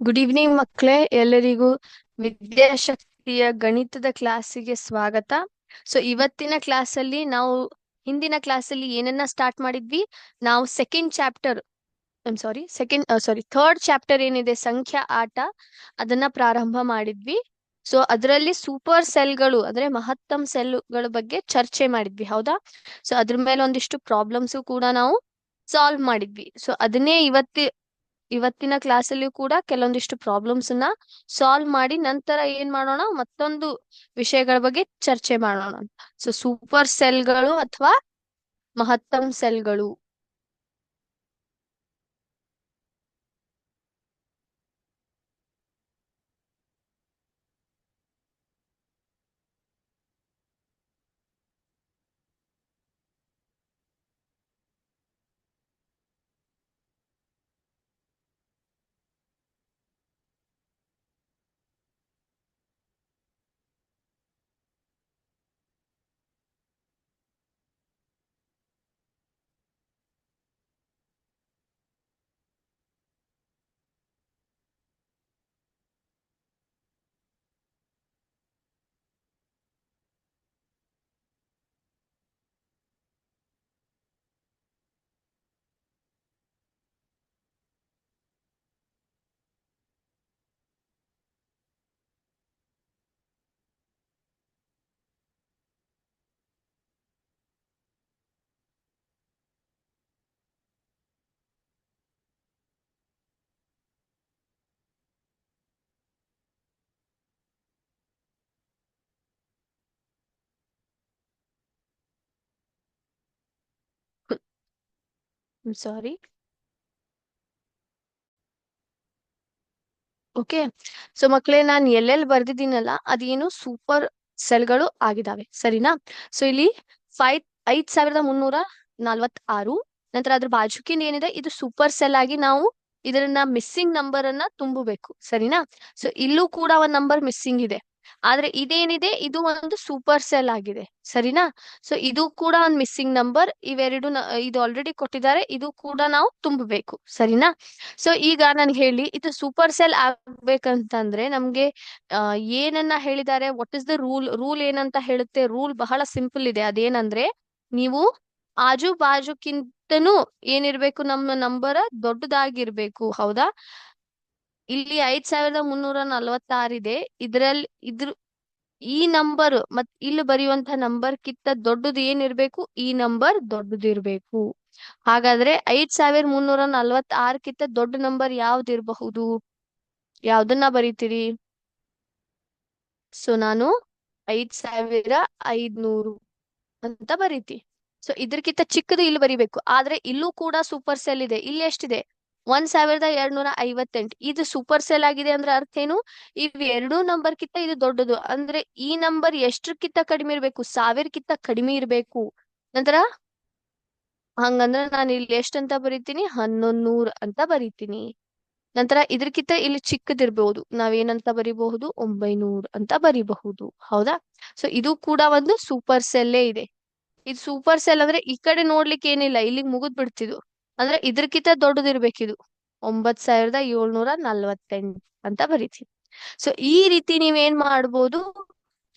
Good evening ಮಕ್ಕಳೇ. ಎಲ್ಲರಿಗೂ ವಿದ್ಯಾಶಕ್ತಿಯ ಗಣಿತದ ಕ್ಲಾಸಿಗೆ ಸ್ವಾಗತ. ಸೊ ಇವತ್ತಿನ ಕ್ಲಾಸಲ್ಲಿ ನಾವು, ಹಿಂದಿನ ಕ್ಲಾಸಲ್ಲಿ ಏನನ್ನ ಸ್ಟಾರ್ಟ್ ಮಾಡಿದ್ವಿ? ನಾವು second chapter sorry second sorry third chapter ಏನಿದೆ, ಸಂಖ್ಯಾ ಆಟ, ಅದನ್ನ ಪ್ರಾರಂಭ ಮಾಡಿದ್ವಿ. ಸೊ ಅದರಲ್ಲಿ ಸೂಪರ್ ಸೆಲ್ಗಳು ಅಂದ್ರೆ ಮಹತ್ತಮ್ ಸೆಲ್ಗಳ ಬಗ್ಗೆ ಚರ್ಚೆ ಮಾಡಿದ್ವಿ, ಹೌದಾ? ಸೊ ಅದ್ರ ಮೇಲೆ ಒಂದಿಷ್ಟು ಪ್ರಾಬ್ಲಮ್ಸ್ ಕೂಡ ನಾವು ಸಾಲ್ವ್ ಮಾಡಿದ್ವಿ. ಸೊ ಅದನ್ನೇ ಇವತ್ತಿ ಇವತ್ತಿನ ಕ್ಲಾಸ್ ಅಲ್ಲಿ ಕೂಡ ಕೆಲವೊಂದಿಷ್ಟು ಪ್ರಾಬ್ಲಮ್ಸ್ನ ಸಾಲ್ವ್ ಮಾಡಿ ನಂತರ ಏನ್ ಮಾಡೋಣ? ಮತ್ತೊಂದು ವಿಷಯಗಳ ಬಗ್ಗೆ ಚರ್ಚೆ ಮಾಡೋಣ ಸೊ ಸೂಪರ್ ಸೆಲ್ಗಳು ಅಥವಾ ಮಹತ್ತಮ್ ಸೆಲ್ಗಳು. ಸಾರಿ ಓಕೆ ಸೊ ಮಕ್ಕಳೇ ನಾನು ಎಲ್ಲೆಲ್ಲಿ ಬರ್ದಿದ್ದೀನಲ್ಲ, ಅದೇನು ಸೂಪರ್ ಸೆಲ್ಗಳು ಆಗಿದಾವೆ. ಸರಿನಾ? ಸೊ ಇಲ್ಲಿ ಫೈವ್ ಐದ್ ಸಾವಿರದ ಮುನ್ನೂರ ನಲ್ವತ್ ಆರು ನಂತರ ಅದ್ರ ಬಾಜುಕಿಂದ ಏನಿದೆ? ಇದು ಸೂಪರ್ ಸೆಲ್ ಆಗಿ ನಾವು ಇದನ್ನ ಮಿಸ್ಸಿಂಗ್ ನಂಬರ್ ಅನ್ನ ತುಂಬಬೇಕು. ಸರಿನಾ? ಸೊ ಇಲ್ಲೂ ಕೂಡ ಒಂದ್ ನಂಬರ್ ಮಿಸ್ಸಿಂಗ್ ಇದೆ. ಆದ್ರೆ ಇದೇನಿದೆ? ಇದು ಒಂದು ಸೂಪರ್ ಸೆಲ್ ಆಗಿದೆ. ಸರಿನಾ? ಸೊ ಇದು ಕೂಡ ಒಂದು ಮಿಸ್ಸಿಂಗ್ ನಂಬರ್. ಇವೆರಡು ಇದು ಆಲ್ರೆಡಿ ಕೊಟ್ಟಿದ್ದಾರೆ. ಇದು ಕೂಡ ನಾವು ತುಂಬಬೇಕು. ಸರಿನಾ? ಸೊ ಈಗ ನನ್ಗೆ ಹೇಳಿ, ಇದು ಸೂಪರ್ ಸೆಲ್ ಆಗ್ಬೇಕಂತಂದ್ರೆ ನಮ್ಗೆ ಏನನ್ನ ಹೇಳಿದ್ದಾರೆ? What is the rule rule ಏನಂತ ಹೇಳುತ್ತೆ? ರೂಲ್ ಬಹಳ ಸಿಂಪಲ್ ಇದೆ. ಅದೇನಂದ್ರೆ, ನೀವು ಆಜು ಬಾಜುಕ್ಕಿಂತನೂ ಏನಿರ್ಬೇಕು? ನಮ್ಮ ನಂಬರ್ ದೊಡ್ಡದಾಗಿರ್ಬೇಕು. ಹೌದಾ? ಇಲ್ಲಿ ಐದ್ ಸಾವಿರದ ಮುನ್ನೂರ ನಲವತ್ತಾರಿದೆ ಇದ್ರಲ್ಲಿ ಇದ್ರ, ಈ ನಂಬರ್ ಮತ್ ಇಲ್ಲಿ ಬರೆಯುವಂತ ನಂಬರ್ ಕಿತ್ತ ದೊಡ್ಡದು ಏನಿರ್ಬೇಕು ಈ ನಂಬರ್ ದೊಡ್ಡದಿರ್ಬೇಕು ಹಾಗಾದ್ರೆ ಐದ್ ಸಾವಿರ ಮುನ್ನೂರ ನಲವತ್ತಾರಕ್ಕಿಂತ ದೊಡ್ಡ ನಂಬರ್ ಯಾವ್ದಿರಬಹುದು ಯಾವ್ದನ್ನ ಬರೀತೀರಿ? ಸೊ ನಾನು ಐದ್ ಸಾವಿರ ಐದ್ನೂರು ಅಂತ ಬರೀತಿ. ಸೊ ಇದ್ರಕ್ಕಿಂತ ಚಿಕ್ಕದು ಇಲ್ಲಿ ಬರಿಬೇಕು. ಆದ್ರೆ ಇಲ್ಲೂ ಕೂಡ ಸೂಪರ್ ಸೆಲ್ ಇದೆ. ಇಲ್ಲಿ ಎಷ್ಟಿದೆ? ಒಂದ್ ಸಾವಿರದ ಎರಡ್ನೂರ ಐವತ್ತೆಂಟು. ಇದು ಸೂಪರ್ ಸೆಲ್ ಆಗಿದೆ ಅಂದ್ರೆ ಅರ್ಥ ಏನು? ಇವ್ ಎರಡು ನಂಬರ್ ಕಿಂತ ಇದು ದೊಡ್ಡದು. ಅಂದ್ರೆ ಈ ನಂಬರ್ ಎಷ್ಟ್ರಕ್ಕಿಂತ ಕಡಿಮೆ ಇರ್ಬೇಕು? ಸಾವಿರಕ್ಕಿಂತ ಕಡಿಮೆ ಇರ್ಬೇಕು. ನಂತರ ಹಂಗಂದ್ರ ನಾನು ಇಲ್ಲಿ ಎಷ್ಟಂತ ಬರೀತೀನಿ? ಹನ್ನೊಂದ್ ನೂರ್ ಅಂತ ಬರೀತೀನಿ. ನಂತರ ಇದಕ್ಕಿಂತ ಇಲ್ಲಿ ಚಿಕ್ಕದಿರ್ಬಹುದು ನಾವೇನಂತ ಬರಿಬಹುದು? ಒಂಬೈನೂರ್ ಅಂತ ಬರಿಬಹುದು. ಹೌದಾ? ಸೊ ಇದು ಕೂಡ ಒಂದು ಸೂಪರ್ ಸೆಲ್ಲೇ ಇದೆ. ಇದು ಸೂಪರ್ ಸೆಲ್ ಅಂದ್ರೆ ಈ ಕಡೆ ನೋಡ್ಲಿಕ್ಕೆ ಏನಿಲ್ಲ. ಇಲ್ಲಿಗೆ ಮುಗಿದ್ ಬಿಡ್ತಿದ್ದು ಅಂದ್ರೆ ಇದ್ರಕ್ಕಿಂತ ದೊಡ್ಡದಿರ್ಬೇಕಿದು ಒಂಬತ್ ಸಾವಿರದ ಏಳ್ನೂರ ನಲ್ವತ್ತೆಂಟು ಅಂತ ಬರೀತೀವಿ. ಸೊ ಈ ರೀತಿ ನೀವೇನ್ ಮಾಡ್ಬೋದು?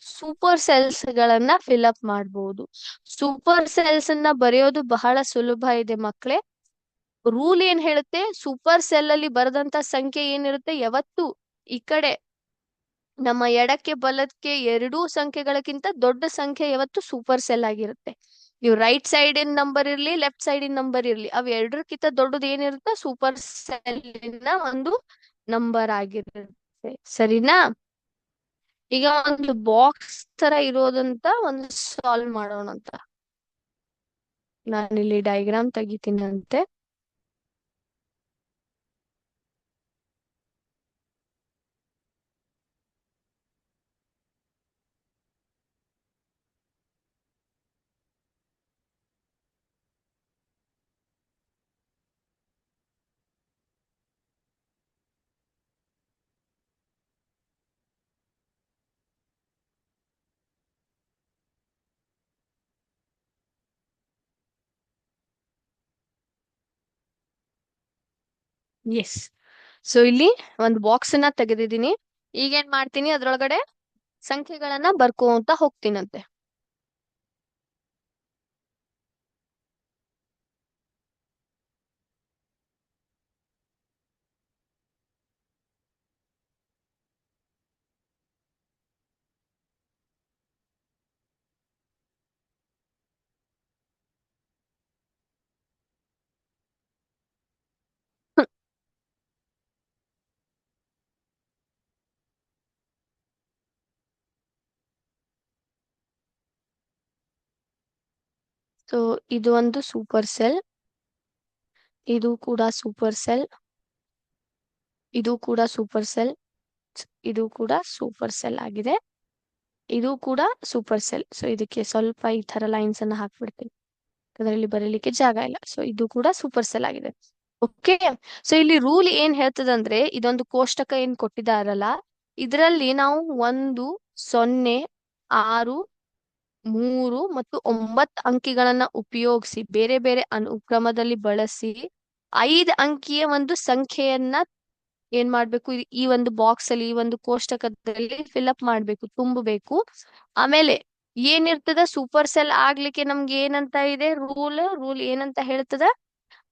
ಸೂಪರ್ ಸೆಲ್ಸ್ ಗಳನ್ನ ಫಿಲ್ಅಪ್ ಮಾಡ್ಬೋದು. ಸೂಪರ್ ಸೆಲ್ಸ್ ಅನ್ನ ಬರೆಯೋದು ಬಹಳ ಸುಲಭ ಇದೆ ಮಕ್ಳೇ. ರೂಲ್ ಏನ್ ಹೇಳುತ್ತೆ? ಸೂಪರ್ ಸೆಲ್ ಅಲ್ಲಿ ಬರೆದಂತ ಸಂಖ್ಯೆ ಏನಿರುತ್ತೆ? ಯಾವತ್ತು ಈ ಕಡೆ. ನಮ್ಮ ಎಡಕ್ಕೆ ಬಲಕ್ಕೆ ಎರಡೂ ಸಂಖ್ಯೆಗಳಕ್ಕಿಂತ ದೊಡ್ಡ ಸಂಖ್ಯೆ ಯಾವತ್ತು ಸೂಪರ್ ಸೆಲ್ ಆಗಿರುತ್ತೆ. ನೀವು ರೈಟ್ ಸೈಡ್ ಇನ್ ನಂಬರ್ ಇರ್ಲಿ ಲೆಫ್ಟ್ ಸೈಡ್ ಇನ್ ನಂಬರ್ ಇರ್ಲಿ, ಅವ್ ಎರಡಕ್ಕಿಂತ ದೊಡ್ಡದು ಏನಿರುತ್ತೆ ಸೂಪರ್ ಸೆಲ್ ಒಂದು ನಂಬರ್ ಆಗಿರುತ್ತೆ. ಸರಿನಾ? ಈಗ ಒಂದು ಬಾಕ್ಸ್ ತರ ಇರೋದಂತ ಒಂದು ಸಾಲ್ವ್ ಮಾಡೋಣ ಅಂತ ನಾನಿಲ್ಲಿ ಡಯಾಗ್ರಾಮ್ ತೆಗಿತೀನಂತೆ. ಎಸ್ ಸೊ ಇಲ್ಲಿ ಒಂದು ಬಾಕ್ಸ್ ಅನ್ನ ತೆಗೆದಿದ್ದೀನಿ. ಈಗೇನ್ ಮಾಡ್ತೀನಿ? ಅದ್ರೊಳಗಡೆ ಸಂಖ್ಯೆಗಳನ್ನ ಬರ್ಕೋತ ಹೋಗ್ತೀನಂತೆ. ಸೊ ಇದು ಒಂದು ಸೂಪರ್ ಸೆಲ್ ಇದು ಕೂಡ ಸೂಪರ್ ಸೆಲ್ ಇದು ಕೂಡ ಸೂಪರ್ ಸೆಲ್ ಇದು ಕೂಡ ಸೂಪರ್ ಸೆಲ್ ಆಗಿದೆ. ಇದು ಕೂಡ ಸೂಪರ್ ಸೆಲ್ ಸೊ ಇದಕ್ಕೆ ಸ್ವಲ್ಪ ಈ ತರ ಲೈನ್ಸ್ ಅನ್ನ ಹಾಕ್ಬಿಡ್ತೀನಿ. ಅದರಲ್ಲಿ ಬರೀಲಿಕ್ಕೆ ಜಾಗ ಇಲ್ಲ. ಸೊ ಇದು ಕೂಡ ಸೂಪರ್ ಸೆಲ್ ಆಗಿದೆ. ಓಕೆ ಸೊ ಇಲ್ಲಿ ರೂಲ್ ಏನ್ ಹೇಳ್ತದಂದ್ರೆ, ಇದೊಂದು ಕೋಷ್ಟಕ ಏನ್ ಕೊಟ್ಟಿದಾರಲ್ಲ ಇದರಲ್ಲಿ ನಾವು ಒಂದು, ಸೊನ್ನೆ, ಆರು ಮೂರು ಮತ್ತು ಒಂಬತ್ತು ಅಂಕಿಗಳನ್ನ ಉಪಯೋಗಿಸಿ, ಬೇರೆ ಬೇರೆ ಅನುಕ್ರಮದಲ್ಲಿ ಬಳಸಿ, ಐದು ಅಂಕಿಯ ಒಂದು ಸಂಖ್ಯೆಯನ್ನ ಏನ್ ಮಾಡ್ಬೇಕು, ಈ- ಈ ಒಂದು ಬಾಕ್ಸ್ ಅಲ್ಲಿ ಈ ಒಂದು ಕೋಷ್ಟಕದಲ್ಲಿ ಫಿಲ್ಅಪ್ ಮಾಡ್ಬೇಕು, ತುಂಬಬೇಕು. ಆಮೇಲೆ ಏನಿರ್ತದ ಸೂಪರ್ ಸೆಲ್ ಆಗ್ಲಿಕ್ಕೆ ನಮ್ಗೆ ಏನಂತ ಇದೆ? ರೂಲ್ ರೂಲ್ ಏನಂತ ಹೇಳ್ತದ?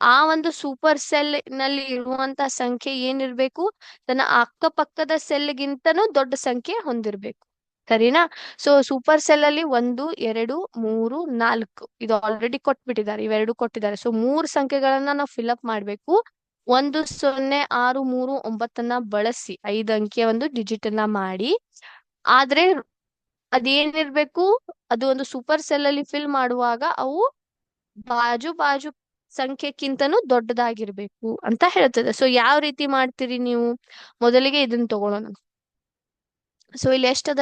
ಆ ಒಂದು ಸೂಪರ್ ಸೆಲ್ನಲ್ಲಿ ಇರುವಂತ ಸಂಖ್ಯೆ ಏನಿರ್ಬೇಕು? ತನ್ನ ಅಕ್ಕಪಕ್ಕದ ಸೆಲ್ ಗಿಂತನೂ ದೊಡ್ಡ ಸಂಖ್ಯೆ ಹೊಂದಿರ್ಬೇಕು. ಸರಿನಾ? ಸೊ ಸೂಪರ್ ಸೆಲ್ ಅಲ್ಲಿ ಒಂದು, ಎರಡು, ಮೂರು, ನಾಲ್ಕು. ಇದು ಆಲ್ರೆಡಿ ಕೊಟ್ಬಿಟ್ಟಿದ್ದಾರೆ, ಇವೆರಡು ಕೊಟ್ಟಿದ್ದಾರೆ. ಸೊ ಮೂರ್ ಸಂಖ್ಯೆಗಳನ್ನ ನಾವು ಫಿಲ್ಅಪ್ ಮಾಡ್ಬೇಕು. ಒಂದು, ಸೊನ್ನೆ, ಆರು, ಮೂರು, ಒಂಬತ್ತನ್ನ ಬಳಸಿ, ಐದು ಅಂಕಿಯ ಒಂದು ಡಿಜಿಟ್ ಅನ್ನ ಮಾಡಿ. ಆದ್ರೆ, ಅದೇನಿರ್ಬೇಕು? ಅದು ಒಂದು ಸೂಪರ್ ಸೆಲ್ ಅಲ್ಲಿ ಫಿಲ್ ಮಾಡುವಾಗ ಅವು ಬಾಜು ಬಾಜು ಸಂಖ್ಯೆಕ್ಕಿಂತನೂ ದೊಡ್ಡದಾಗಿರ್ಬೇಕು ಅಂತ ಹೇಳ್ತದೆ. ಸೊ ಯಾವ ರೀತಿ ಮಾಡ್ತೀರಿ ನೀವು? ಮೊದಲಿಗೆ ಇದನ್ನ ತಗೊಳ್ಳೋಣ ಸೊ ಇಲ್ಲಿ ಎಷ್ಟದ?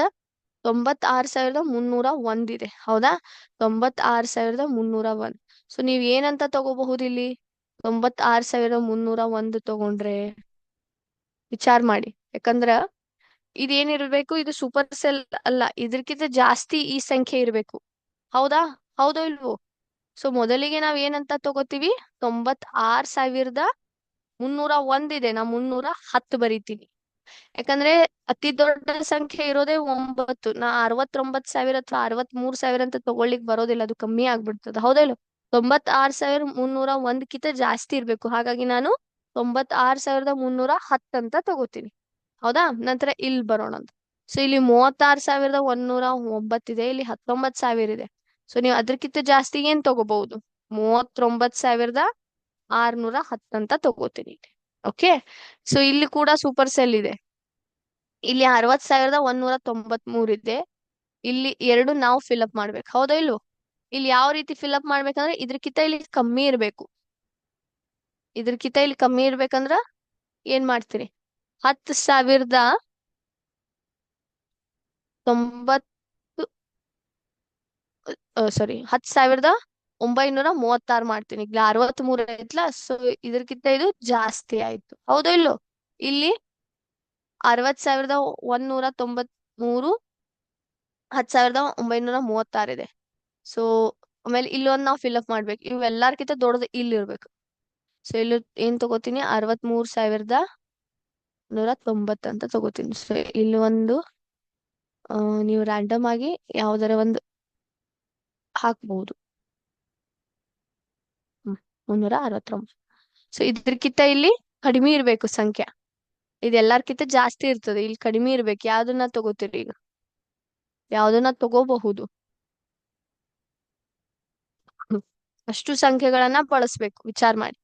ತೊಂಬತ್ತಾರು ಸಾವಿರದ ಮುನ್ನೂರ ಇದೆ. ಹೌದಾ? ತೊಂಬತ್ತಾರು ಸಾವಿರದ ಮುನ್ನೂರ ಒಂದ್. ಸೊ ನೀವ್ ಏನಂತ ತಗೋಬಹುದು ಇಲ್ಲಿ? ತೊಂಬತ್ತಾರು ಸಾವಿರದ ಮುನ್ನೂರ ಒಂದು ತಗೊಂಡ್ರೆ ವಿಚಾರ ಮಾಡಿ. ಯಾಕಂದ್ರ ಇದೇನಿರ್ಬೇಕು, ಇದು ಸೂಪರ್ ಸೆಲ್ ಅಲ್ಲ. ಇದ್ರಕ್ಕಿಂತ ಜಾಸ್ತಿ ಈ ಸಂಖ್ಯೆ ಇರ್ಬೇಕು. ಹೌದಾ? ಹೌದೋ ಇಲ್ವೋ? ಸೊ ಮೊದಲಿಗೆ ನಾವ್ ಏನಂತ ತಗೋತೀವಿ? ತೊಂಬತ್ ಆರ್ ಸಾವಿರದ ಮುನ್ನೂರ ಇದೆ. ನಾ ಮುನ್ನೂರ ಹತ್ತು ಬರಿತೀನಿ ಯಾಕಂದ್ರೆ ಅತಿ ದೊಡ್ಡ ಸಂಖ್ಯೆ ಇರೋದೇ ಒಂಬತ್ತು. ನಾ ಅರವತ್ತೊಂಬತ್ ಸಾವಿರ ಅಥವಾ ಅರವತ್ ಮೂರ್ ಸಾವಿರ ಅಂತ ತಗೊಳ್ಳಿಕ್ ಬರೋದಿಲ್ಲ, ಅದು ಕಮ್ಮಿ ಆಗ್ಬಿಡ್ತದ. ಹೌದಾ ಇಲ್ಲ ತೊಂಬತ್ ಆರ್ ಸಾವಿರ ಮುನ್ನೂರ ಒಂದ್ಕಿಂತ ಜಾಸ್ತಿ ಇರ್ಬೇಕು. ಹಾಗಾಗಿ ನಾನು ತೊಂಬತ್ ಆರ್ ಸಾವಿರದ ಮುನ್ನೂರ ಹತ್ತು ಅಂತ ತಗೋತೀನಿ. ಹೌದಾ? ನಂತರ ಇಲ್ಲಿ ಬರೋಣ ಅಂತ. ಸೊ ಇಲ್ಲಿ ಮೂವತ್ತಾರ್ ಸಾವಿರದ ಒಂದೂರ ಒಂಬತ್ತಿದೆ ಇಲ್ಲಿ ಹತ್ತೊಂಬತ್ ಸಾವಿರ ಇದೆ. ಸೊ ನೀವು ಅದಕ್ಕಿಂತ ಜಾಸ್ತಿ ಏನ್ ತಗೋಬಹುದು? ಮೂವತ್ತೊಂಬತ್ ಸಾವಿರದ ಆರ್ನೂರ ಹತ್ತಂತ ತಗೋತೀನಿ ಓಕೆ ಸೊ ಇಲ್ಲಿ ಕೂಡ ಸೂಪರ್ ಸೆಲ್ ಇದೆ. ಇಲ್ಲಿ ಅರವತ್ ಸಾವಿರದ ಒಂದೂರ ತೊಂಬತ್ ಮೂರ್ ಇದೆ. ಇಲ್ಲಿ ಎರಡು ನಾವು ಫಿಲ್ಅಪ್ ಮಾಡ್ಬೇಕು. ಹೌದಾ ಇಲ್ವೋ? ಇಲ್ಲಿ ಯಾವ ರೀತಿ ಫಿಲ್ಅಪ್ ಮಾಡ್ಬೇಕಂದ್ರೆ ಇದ್ರಕ್ಕಿಂತ ಇಲ್ಲಿ ಕಮ್ಮಿ ಇರ್ಬೇಕು. ಇದ್ರಕ್ಕಿಂತ ಇಲ್ಲಿ ಕಮ್ಮಿ ಇರ್ಬೇಕಂದ್ರ ಏನ್ ಮಾಡ್ತೀರಿ? ಹತ್ತು ಸಾವಿರದ ತೊಂಬತ್ತು ಸಾರಿ ಹತ್ತು ಸಾವಿರದ ಒಂಬೈನೂರ ಮೂವತ್ತಾರು ಮಾಡ್ತೀನಿ. ಈಗ ಅರವತ್ತ್ ಮೂರು ಐತ್ಲಾ ಸೊ ಇದಕ್ಕಿಂತ ಇದು ಜಾಸ್ತಿ ಆಯ್ತು. ಹೌದೋ ಇಲ್ಲೋ? ಇಲ್ಲಿ ಅರವತ್ ಸಾವಿರದ ಒಂದೂರ ತೊಂಬತ್ ಮೂರು ಹತ್ತು ಸಾವಿರದ ಒಂಬೈನೂರ ಮೂವತ್ತಾರು ಇದೆ. ಸೊ ಆಮೇಲೆ ಇಲ್ಲೊಂದ್ ನಾವು ಫಿಲ್ಅಪ್ ಮಾಡ್ಬೇಕು. ಇವೆಲ್ಲಾರ್ಕಿಂತ ದೊಡ್ಡದು ಇಲ್ಲಿ ಇರ್ಬೇಕು ಸೊ ಇಲ್ಲಿ ಏನ್ ತಗೋತೀನಿ? ಅರವತ್ ಮೂರ್ ಸಾವಿರದ ನೂರ ತೊಂಬತ್ ಅಂತ ತಗೋತೀನಿ. ಸೊ ಇಲ್ಲಿ ಒಂದು ನೀವು ರ್ಯಾಂಡಮ್ ಆಗಿ ಯಾವ್ದಾರ ಒಂದು ಹಾಕ್ಬಹುದು ಮುನ್ನೂರ ಅರವತ್ತೊಂಬತ್ತು. ಸೊ ಇದ್ರಕ್ಕಿಂತ ಇಲ್ಲಿ ಕಡಿಮೆ ಇರ್ಬೇಕು ಸಂಖ್ಯೆ. ಇದೆಲ್ಲಾರ್ಕಿಂತ ಜಾಸ್ತಿ ಇರ್ತದೆ. ಇಲ್ಲಿ ಕಡಿಮೆ ಇರ್ಬೇಕು. ಯಾವ್ದನ್ನ ತಗೋತೀರಿ ಈಗ? ಯಾವ್ದನ್ನ ತಗೋಬಹುದು? ಅಷ್ಟು ಸಂಖ್ಯೆಗಳನ್ನ ಬಳಸ್ಬೇಕು. ವಿಚಾರ ಮಾಡಿ.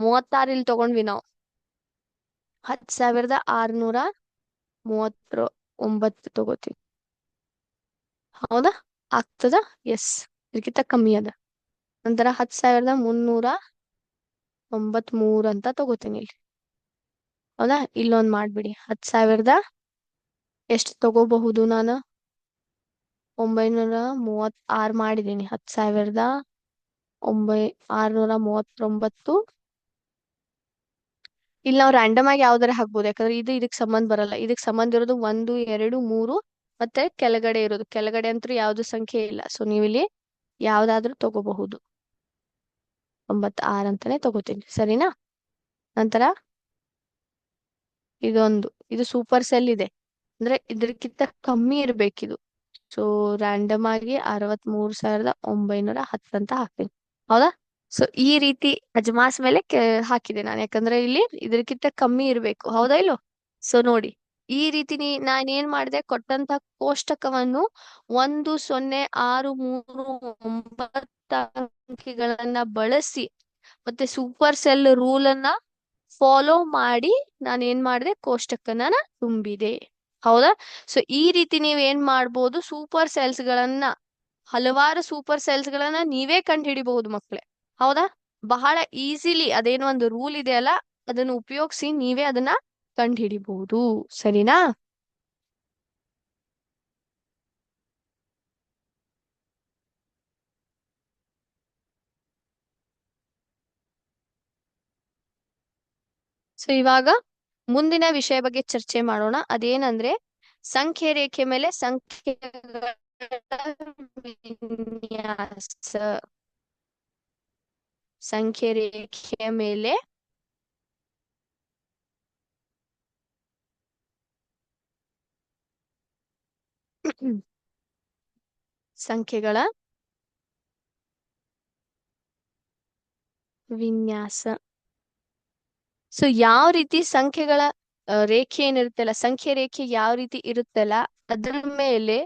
ಮೂವತ್ತಾರು ಇಲ್ಲಿ ತಗೊಂಡ್ವಿ ನಾವು. ಹತ್ ಸಾವಿರದ ಆರ್ನೂರ ಮೂವತ್ತ ಒಂಬತ್ತು ತಗೋತೀವಿ. ಹೌದಾ? ಆಗ್ತದ? ಎಸ್ ಇದಕ್ಕಿಂತ ಕಮ್ಮಿ ಅದ. ನಂತರ ಹತ್ ಸಾವಿರದ ಮುನ್ನೂರ ಮೂರ್ ಅಂತ ತಗೋತೀನಿ ಇಲ್ಲಿ. ಹೌದಾ? ಇಲ್ಲೊಂದ್ ಮಾಡ್ಬಿಡಿ. ಹತ್ ಸಾವಿರದ ಎಷ್ಟು ತಗೋಬಹುದು ನಾನು? ಒಂಬೈನೂರ ಮೂವತ್ ಆರ್ ಮಾಡಿದೀನಿ. ಹತ್ ಸಾವಿರದ ಒಂಬೈ, ಆರ್ನೂರ ಮೂವತ್ತೊಂಬತ್ತು. ಇಲ್ಲಿ ನಾವು ರ್ಯಾಂಡಮ್ ಆಗಿ ಯಾವ್ದಾರ ಹಾಕ್ಬೋದು. ಯಾಕಂದ್ರೆ ಇದು ಇದಕ್ಕೆ ಸಂಬಂಧ ಬರಲ್ಲ. ಇದಕ್ಕೆ ಸಂಬಂಧ ಇರೋದು ಒಂದು, ಎರಡು, ಮೂರು ಮತ್ತೆ ಕೆಳಗಡೆ ಇರೋದು. ಕೆಳಗಡೆ ಅಂತೂ ಯಾವ್ದು ಸಂಖ್ಯೆ ಇಲ್ಲ. ಸೊ ನೀವು ಇಲ್ಲಿ ಯಾವ್ದಾದ್ರೂ ತಗೋಬಹುದು. ಒಂಬತ್ ಆರ್ ಅಂತಾನೆ ತಗೋತೀನಿ, ಸರಿನಾ? ನಂತರ ಇದೊಂದು, ಇದು ಸೂಪರ್ ಸೆಲ್ ಇದೆ. ಅಂದ್ರೆ ಇದಕ್ಕಿಂತ ಕಮ್ಮಿ ಇರ್ಬೇಕಿದು. ಸೊ ರ್ಯಾಂಡಮ್ ಆಗಿ ಅರವತ್ ಮೂರ್ ಸಾವಿರದ ಒಂಬೈನೂರ ಹತ್ತು ಅಂತ ಹಾಕ್ತೀನಿ. ಹೌದಾ? ಸೊ ಈ ರೀತಿ ಅಜಮಾಸ್ ಮೇಲೆ ಹಾಕಿದೆ ನಾನು. ಯಾಕಂದ್ರೆ ಇಲ್ಲಿ ಇದಕ್ಕಿಂತ ಕಮ್ಮಿ ಇರ್ಬೇಕು. ಹೌದಾ ಇಲ್ಲೋ? ಸೊ ನೋಡಿ. ಈ ರೀತಿ ನೀ ನಾನು ಏನ್ ಮಾಡಿದೆ ಕೊಟ್ಟಂತ ಕೋಷ್ಟಕವನ್ನು ಒಂದು, ಸೊನ್ನೆ, ಆರು, ಮೂರು, ಒಂಬತ್ತು ಅಂಕಿಗಳನ್ನ ಬಳಸಿ ಮತ್ತೆ ಸೂಪರ್ ಸೆಲ್ ರೂಲ್ ಅನ್ನ ಫಾಲೋ ಮಾಡಿ ನಾನು ಏನ್ ಮಾಡಿದೆ ಕೋಷ್ಟಕನ ತುಂಬಿದೆ. ಹೌದಾ? ಸೊ, ಈ ರೀತಿ ನೀವ್ ಏನ್ ಮಾಡ್ಬೋದು ಸೂಪರ್ ಸೆಲ್ಸ್ ಗಳನ್ನ ಹಲವಾರು ಸೂಪರ್ ಸೆಲ್ಸ್ ಗಳನ್ನ ನೀವೇ ಕಂಡು ಹಿಡಿಬಹುದು ಹೌದಾ? ಬಹಳ ಈಸಿಲಿ ಅದೇನೋ ಒಂದು ರೂಲ್ ಇದೆ ಅಲ್ಲ, ಅದನ್ನು ಉಪಯೋಗಿಸಿ ನೀವೇ ಅದನ್ನ ಕಂಡು ಹಿಡಿಬಹುದು ಸರಿನಾ? ಸೊ ಇವಾಗ ಮುಂದಿನ ವಿಷಯ ಬಗ್ಗೆ ಚರ್ಚೆ ಮಾಡೋಣ. ಅದೇನಂದ್ರೆ ಸಂಖ್ಯೆ ರೇಖೆ ಮೇಲೆ ಸಂಖ್ಯೆ ಸಂಖ್ಯೆ ರೇಖೆಯ ಮೇಲೆ ಸಂಖ್ಯೆಗಳ ವಿನ್ಯಾಸ. ಸೊ ಯಾವ ರೀತಿ ಸಂಖ್ಯೆಗಳ ರೇಖೆ ಏನಿರುತ್ತಲ್ಲ, ಸಂಖ್ಯೆ ರೇಖೆ ಯಾವ ರೀತಿ ಇರುತ್ತಲ್ಲ, ಅದ್ರ ಮೇಲೆ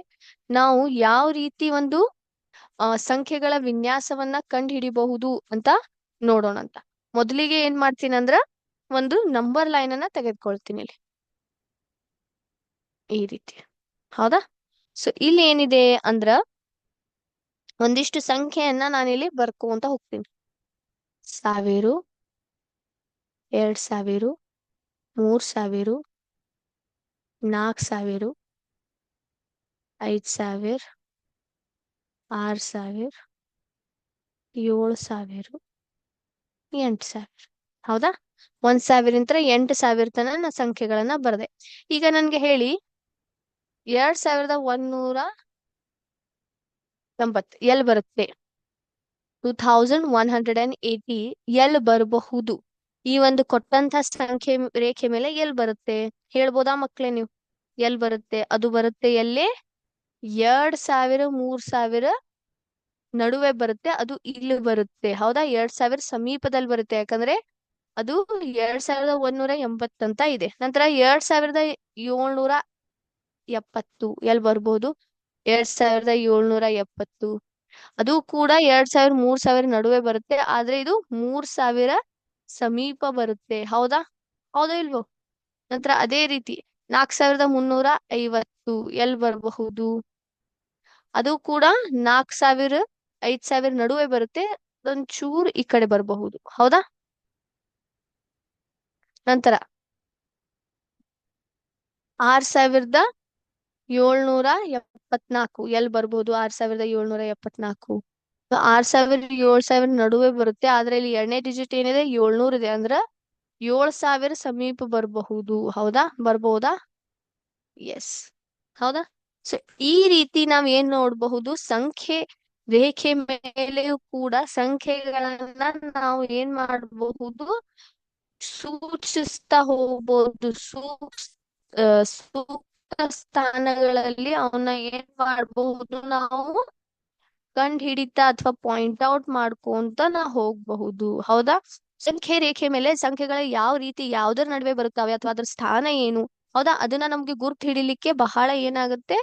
ನಾವು ಯಾವ ರೀತಿ ಒಂದು ಸಂಖ್ಯೆಗಳ ವಿನ್ಯಾಸವನ್ನ ಕಂಡುಹಿಡಿಬಹುದು ಅಂತ ನೋಡೋಣ ಅಂತ. ಮೊದಲಿಗೆ ಏನ್ ಮಾಡ್ತೀನಿ ಅಂದ್ರ, ಒಂದು ನಂಬರ್ ಲೈನ್ ಅನ್ನ ತೆಗೆದುಕೊಳ್ತೀನಿ ಇಲ್ಲಿ. ಈ ರೀತಿ. ಹೌದಾ? ಸೊ ಇಲ್ಲಿ ಏನಿದೆ ಅಂದ್ರ ಒಂದಿಷ್ಟು ಸಂಖ್ಯೆಯನ್ನ ನಾನಿಲ್ಲಿ ಬರ್ಕೊಂತ ಹೋಗ್ತೀನಿ. ಸಾವಿರ, ಎರಡ್ ಸಾವಿರ, ಮೂರ್ ಸಾವಿರ ನಾಲ್ಕ್ ಸಾವಿರ, ಐದ್ ಸಾವಿರ, ಆರ್ ಸಾವಿರ, ಏಳು ಸಾವಿರ, ಎಂಟು ಸಾವಿರ. ಹೌದಾ? ಒಂದ್ ಸಾವಿರ ಎಂಟು ಸಾವಿರ ತನ ನಾ ಸಂಖ್ಯೆಗಳನ್ನ ಬರ್ದೆ. ಈಗ ನನ್ಗೆ ಹೇಳಿ ಎರಡ್ ಸಾವಿರದ ಒಂದೂರ ತೊಂಬತ್ ಎಲ್ ಬರುತ್ತೆ? Two thousand one hundred and eighty L ಬರಬಹುದು? ಈ ಒಂದು ಕೊಟ್ಟಂತ ಸಂಖ್ಯೆ ರೇಖೆ ಮೇಲೆ ಎಲ್ ಬರುತ್ತೆ? ಹೇಳ್ಬೋದಾ ಮಕ್ಳೇ ನೀವು? ಎಲ್ ಬರುತ್ತೆ? ಅದು ಬರುತ್ತೆ ಎಲ್ಲಿ? ಎರಡ್ ಸಾವಿರ, ಮೂರ್ ಸಾವಿರ ನಡುವೆ ಬರುತ್ತೆ, ಅದು ಇಲ್ಲಿ ಬರುತ್ತೆ. ಹೌದಾ? ಎರಡ್ ಸಾವಿರ ಸಮೀಪದಲ್ಲಿ ಬರುತ್ತೆ, ಯಾಕಂದ್ರೆ ಅದು ಎರಡ್ ಸಾವಿರದ ಒಂದೂರ ಎಂಬತ್ತಂತ ಇದೆ. ನಂತರ ಎರಡ್ ಸಾವಿರದ ಏಳ್ನೂರ ಎಪ್ಪತ್ತು, ಎಲ್ ಬರ್ಬೋದು? ಎರಡ್ ಸಾವಿರದ ಏಳ್ನೂರ ಎಪ್ಪತ್ತು. ಅದು ಕೂಡ ಎರಡ್ ಸಾವಿರ, ಮೂರ್ ಸಾವಿರ ನಡುವೆ ಬರುತ್ತೆ. ಆದ್ರೆ ಇದು ಮೂರ್ ಸಾವಿರ ಸಮೀಪ ಬರುತ್ತೆ. ಹೌದಾ? ಹೌದಾ ಇಲ್ವೋ? ನಂತರ ಅದೇ ರೀತಿ ನಾಲ್ಕ್ ಸಾವಿರದ ಮುನ್ನೂರ ಐವತ್ತು, ಎಲ್ ಬರಬಹುದು? ಅದು ಕೂಡ ನಾಲ್ಕ್ ಸಾವಿರ, ಐದ್ ಸಾವಿರ ನಡುವೆ ಬರುತ್ತೆ. ಒಂಚೂರು ಈ ಕಡೆ ಬರಬಹುದು. ಹೌದಾ? ನಂತರ ಆರ್ ಸಾವಿರದ ಏಳ್ನೂರ ಎಪ್ಪತ್ನಾಲ್ಕು. ಎಲ್ಲಿ ಬರ್ಬೋದು? ಆರ್ ಸಾವಿರದ ಏಳ್ನೂರ ಎಪ್ಪತ್ನಾಲ್ಕು. ಆರ್ ಸಾವಿರ ಏಳ್ ಸಾವಿರ ನಡುವೆ ಬರುತ್ತೆ. ಆದ್ರೆ ಇಲ್ಲಿ ಎರಡನೇ ಡಿಜಿಟ್ ಏನಿದೆ? ಏಳ್ನೂರ್ ಇದೆ. ಅಂದ್ರ ಏಳ್ ಸಾವಿರ ಸಮೀಪ ಬರಬಹುದು. ಹೌದಾ? ಬರ್ಬಹುದಾ ಎಸ್ ಹೌದಾ? ಸೊ ಈ ರೀತಿ ನಾವ್ ಏನ್ ನೋಡಬಹುದು? ಸಂಖ್ಯೆ ರೇಖೆ ಮೇಲೆಯೂ ಕೂಡ ಸಂಖ್ಯೆಗಳನ್ನ ನಾವು ಏನ್ ಮಾಡಬಹುದು? ಸೂಚಿಸ್ತಾ ಹೋಗ್ಬಹುದು ಸೂಕ್ಷ್ ಆ, ಸೂಕ್ತ ಸ್ಥಾನಗಳಲ್ಲಿ ಅವನ್ನ ಏನ್ ಮಾಡಬಹುದು ನಾವು ಕಂಡ್ ಹಿಡಿತಾ ಅಥವಾ ಪಾಯಿಂಟ್ ಔಟ್ ಮಾಡ್ಕೊಂತ ನಾ ಹೋಗ್ಬಹುದು. ಹೌದಾ? ಸಂಖ್ಯೆ ರೇಖೆ ಮೇಲೆ ಸಂಖ್ಯೆಗಳ ಯಾವ ರೀತಿ ಯಾವ್ದರ ನಡುವೆ ಬರುತ್ತವೆ ಅಥವಾ ಅದ್ರ ಸ್ಥಾನ ಏನು? ಹೌದಾ? ಅದನ್ನ ನಮ್ಗೆ ಗುರ್ತ್ ಹಿಡಿಲಿಕ್ಕೆ ಬಹಳ ಏನಾಗುತ್ತೆ?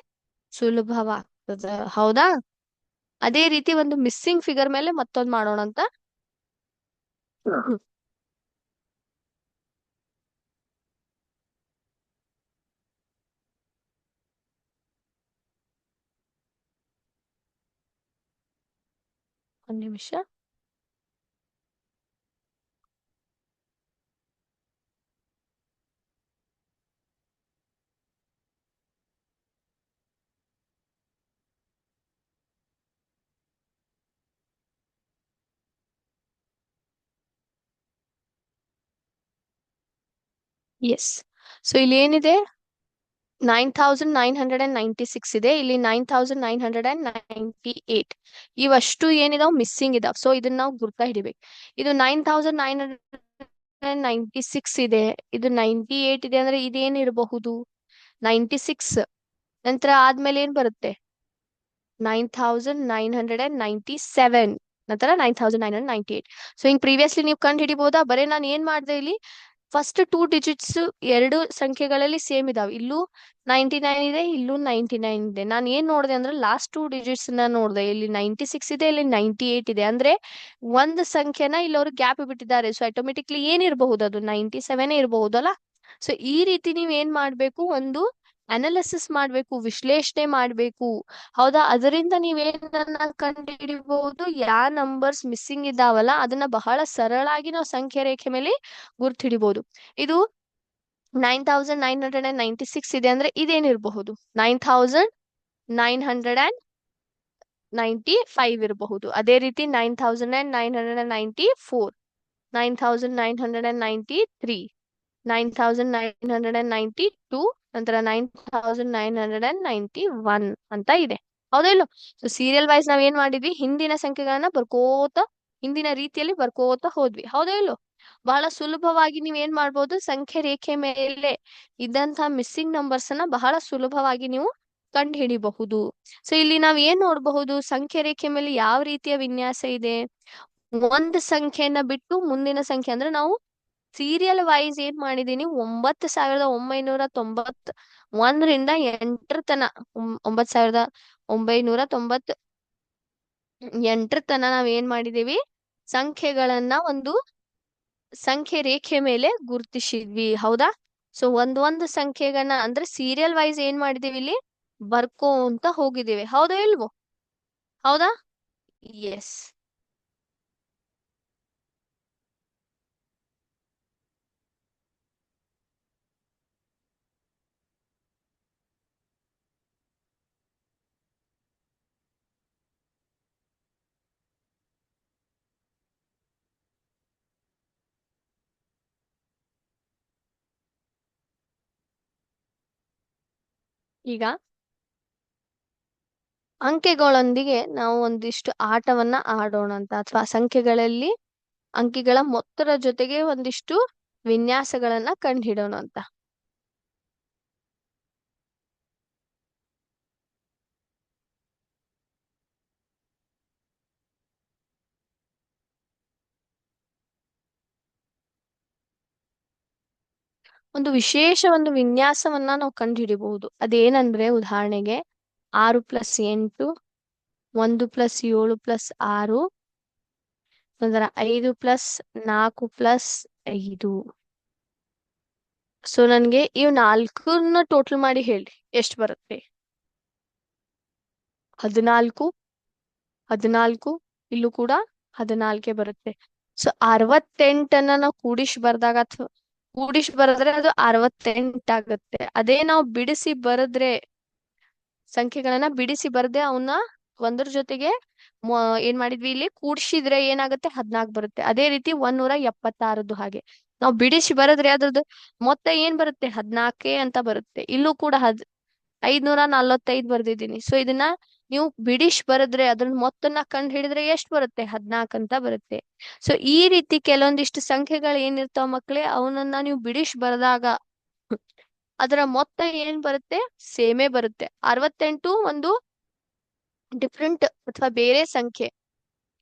ಸುಲಭವಾಗ್ತದ. ಹೌದಾ? ಅದೇ ರೀತಿ ಒಂದು ಮಿಸ್ಸಿಂಗ್ ಫಿಗರ್ ಮೇಲೆ ಮತ್ತೊಂದ್ ಮಾಡೋಣ ಅಂತ ಒಂದ್ ನಿಮಿಷ ಎಸ್ ಸೊ ಇಲ್ಲಿ ಏನಿದೆ nine thousand nine hundred and ninety six ಇದೆ. ಇಲ್ಲಿ nine thousand nine hundred and ninety eight. ಇವಷ್ಟು ಏನಿದಾವ್ ಮಿಸ್ಸಿಂಗ್ ಇದಾವ್. ಸೊ ಇದನ್ನ ನಾವು ಗುರ್ತಾ ಹಿಡಿಬೇಕು. ಇದು nine thousand nine hundred ninety six ಇದೆ. ಇದು ನೈಂಟಿ ಇದೆ ಅಂದ್ರೆ ಇದೇನಿರಬಹುದು ನೈಂಟಿ ಸಿಕ್ಸ್. ನಂತರ ಆದ್ಮೇಲೆ ಏನ್ ಬರುತ್ತೆ? Nine thousand nine hundred and ninety seven. ನಂತರ nine thousand nine hundred ninety eight. So ಹಿಂಗ್ ಪ್ರೀವಿಯಸ್ಲಿ ನೀವು ಕಂಡು ಹಿಡಿಬಹುದಾ ಬರೀ ನಾನು ಏನ್ ಮಾಡಿದೆ ಇಲ್ಲಿ? ಫಸ್ಟ್ ಟೂ ಡಿಜಿಟ್ಸ್ ಎರಡು ಸಂಖ್ಯೆಗಳಲ್ಲಿ ಸೇಮ್ ಇದಾವೆ. ಇಲ್ಲೂ ನೈಂಟಿ ನೈನ್ ಇದೆ, ಇಲ್ಲೂ ನೈಂಟಿ ನೈನ್ ಇದೆ. ನಾನು ಏನ್ ನೋಡಿದೆ ಅಂದ್ರೆ ಲಾಸ್ಟ್ ಟೂ ಡಿಜಿಟ್ಸ್ನ ನೋಡಿದೆ. ಇಲ್ಲಿ ನೈಂಟಿ ಸಿಕ್ಸ್ ಇದೆ, ಇಲ್ಲಿ ನೈಂಟಿ ಏಟ್ ಇದೆ. ಅಂದ್ರೆ ಒಂದ್ ಸಂಖ್ಯೆನ ಇಲ್ಲಿ ಅವರು ಗ್ಯಾಪ್ ಬಿಟ್ಟಿದ್ದಾರೆ. ಸೊ ಆಟೋಮೆಟಿಕ್ಲಿ ಏನಿರಬಹುದು ಅದು? ನೈಂಟಿ ಸೆವೆನ್ ಇರಬಹುದಲ್ಲ ಸೊ ಈ ರೀತಿ ನೀವ್ ಏನ್ ಮಾಡ್ಬೇಕು? ಒಂದು ಅನಾಲಿಸಿಸ್ ಮಾಡ್ಬೇಕು, ವಿಶ್ಲೇಷಣೆ ಮಾಡ್ಬೇಕು. ಹೌದಾ? ಅದರಿಂದ ನೀವೇನನ್ನ ಕಂಡುಹಿಡಿಬಹುದು ಯಾವ ನಂಬರ್ಸ್ ಮಿಸ್ಸಿಂಗ್ ಇದಾವಲ್ಲ, ಅದನ್ನ ಬಹಳ ಸರಳಾಗಿ ನಾವು ಸಂಖ್ಯೆ ರೇಖೆ ಮೇಲೆ ಗುರ್ತು ಹಿಡಿಬಹುದು ಇದು nine thousand nine hundred and ninety six ಇದೆ ಅಂದ್ರೆ ಇದೇನಿರಬಹುದು? Nine thousand nine hundred and ninety five ಇರಬಹುದು. ಅದೇ ರೀತಿ nine thousand and nine hundred and ninety four nine thousand nine hundred and ninety three nine thousand nine hundred and ninety two, ನಂತರ nine thousand nine hundred and ninety one ಅಂತ ಇದೆ. ಹೌದಾ ಇಲ್ಲೋ so serial wise ನಾವ್ ಏನ್ ಮಾಡಿದ್ವಿ? ಹಿಂದಿನ ಸಂಖ್ಯೆಗಳನ್ನ ಬರ್ಕೋತ, ಹಿಂದಿನ ರೀತಿಯಲ್ಲಿ ಬರ್ಕೋತ ಹೋದ್ವಿ. ಹೌದಾ ಇಲ್ಲೋ ಬಹಳ ಸುಲಭವಾಗಿ ನೀವ್ ಏನ್ ಮಾಡ್ಬೋದು? ಸಂಖ್ಯೆ ರೇಖೆ ಮೇಲೆ ಇದ್ದಂತ ಮಿಸ್ಸಿಂಗ್ ನಂಬರ್ಸ್ ಅನ್ನ ಬಹಳ ಸುಲಭವಾಗಿ ನೀವು ಕಂಡು ಹಿಡಿಬಹುದು ಸೊ ಇಲ್ಲಿ ನಾವ್ ಏನ್ ನೋಡಬಹುದು? ಸಂಖ್ಯೆ ರೇಖೆ ಮೇಲೆ ಯಾವ ರೀತಿಯ ವಿನ್ಯಾಸ ಇದೆ? ಒಂದ್ ಸಂಖ್ಯೆಯನ್ನ ಬಿಟ್ಟು ಮುಂದಿನ ಸಂಖ್ಯೆ ಅಂದ್ರೆ ನಾವು ಸೀರಿಯಲ್ ವೈಸ್ ಏನ್ ಮಾಡಿದೀನಿ? ಒಂಬತ್ತು ಸಾವಿರದ ಒಂಬೈನೂರ ತೊಂಬತ್ ಒಂದರಿಂದ ಎಂಟರ ತನ. ಒಂಬತ್ ಸಾವಿರದ ಒಂಬೈನೂರ ತೊಂಬತ್ ಎಂಟರ ತನ ನಾವ್ ಏನ್ ಮಾಡಿದೀವಿ? ಸಂಖ್ಯೆಗಳನ್ನ ಒಂದು ಸಂಖ್ಯೆ ರೇಖೆ ಮೇಲೆ ಗುರುತಿಸಿದ್ವಿ. ಹೌದಾ? ಸೊ ಒಂದ್ ಸಂಖ್ಯೆಗಳನ್ನ ಅಂದ್ರೆ ಸೀರಿಯಲ್ ವೈಸ್ ಏನ್ ಮಾಡಿದೀವಿ ಇಲ್ಲಿ? ಬರ್ಕೋಂತ ಹೋಗಿದ್ದೀವಿ. ಹೌದಾ ಇಲ್ವೋ? ಹೌದಾ? ಎಸ್ ಈಗ ಅಂಕೆಗಳೊಂದಿಗೆ ನಾವು ಒಂದಿಷ್ಟು ಆಟವನ್ನ ಆಡೋಣ ಅಂತ ಅಥವಾ ಸಂಖ್ಯೆಗಳಲ್ಲಿ ಅಂಕಿಗಳ ಮೊತ್ತದ ಜೊತೆಗೆ ಒಂದಿಷ್ಟು ವಿನ್ಯಾಸಗಳನ್ನ ಕಂಡುಹಿಡೋಣ ಅಂತ. ಒಂದು ವಿಶೇಷ ಒಂದು ವಿನ್ಯಾಸವನ್ನ ನಾವು ಕಂಡುಹಿಡಿಬಹುದು. ಅದೇನಂದ್ರೆ ಉದಾಹರಣೆಗೆ ಆರು ಪ್ಲಸ್ ಎಂಟು, ಒಂದು ಪ್ಲಸ್ ಏಳು ಪ್ಲಸ್ ಆರು ನಂತರ ಐದು ಪ್ಲಸ್ ನಾಲ್ಕು ಪ್ಲಸ್ ಐದು. ಸೊ ನನ್ಗೆ ಇವ್ ನಾಲ್ಕನ್ನ ಟೋಟಲ್ ಮಾಡಿ ಹೇಳಿ ಎಷ್ಟು ಬರುತ್ತೆ? ಹದಿನಾಲ್ಕು ಹದಿನಾಲ್ಕು, ಇಲ್ಲೂ ಕೂಡ ಹದಿನಾಲ್ಕೇ ಬರುತ್ತೆ. ಸೊ ಅರವತ್ತೆಂಟನ್ನ ನಾವು ಕೂಡಿಸಿ ಬರ್ದಾಗ ಅಥವಾ ಕೂಡಿಸಿ ಬರೆದ್ರೆ ಅದು ಅರವತ್ತೆಂಟಾಗುತ್ತೆ. ಅದೇ ನಾವು ಬಿಡಿಸಿ ಬರೆದ್ರೆ, ಸಂಖ್ಯೆಗಳನ್ನ ಬಿಡಿಸಿ ಬರ್ದೆ ಅವನ್ನ ಒಂದ್ರ ಜೊತೆಗೆ ಏನ್ ಮಾಡಿದ್ವಿ ಇಲ್ಲಿ? ಕೂಡ್ಸಿದ್ರೆ ಏನಾಗುತ್ತೆ? ಹದ್ನಾಲ್ಕು ಬರುತ್ತೆ. ಅದೇ ರೀತಿ ಒಂದೂರ ಎಪ್ಪತ್ತಾರದ್ದು ಹಾಗೆ. ನಾವು ಬಿಡಿಸಿ ಬರದ್ರೆ ಅದ್ರದ್ದು ಮೊತ್ತ ಏನ್ ಬರುತ್ತೆ? ಹದ್ನಾಲ್ಕೇ ಅಂತ ಬರುತ್ತೆ. ಇಲ್ಲೂ ಕೂಡ ಹದ್, ಐದ್ನೂರ ನಲ್ವತ್ತೈದ್ ಬರ್ದಿದ್ದೀನಿ. ಸೊ ಇದನ್ನ ನೀವು ಬಿಡಿಶ್ ಬರೆದ್ರೆ ಅದ್ರ ಮೊತ್ತನ ಕಂಡು ಹಿಡಿದ್ರೆ ಎಷ್ಟು ಬರುತ್ತೆ? ಹದ್ನಾಲ್ಕು ಅಂತ ಬರುತ್ತೆ. ಸೊ ಈ ರೀತಿ ಕೆಲವೊಂದಿಷ್ಟು ಸಂಖ್ಯೆಗಳು ಏನಿರ್ತಾವ ಮಕ್ಳೇ, ಅವನನ್ನ ನೀವು ಬಿಡಿಶ್ ಬರೆದಾಗ ಅದರ ಮೊತ್ತ ಏನ್ ಬರುತ್ತೆ? ಸೇಮೇ ಬರುತ್ತೆ. ಅರವತ್ತೆಂಟು ಒಂದು ಡಿಫ್ರೆಂಟ್ ಅಥವಾ ಬೇರೆ ಸಂಖ್ಯೆ.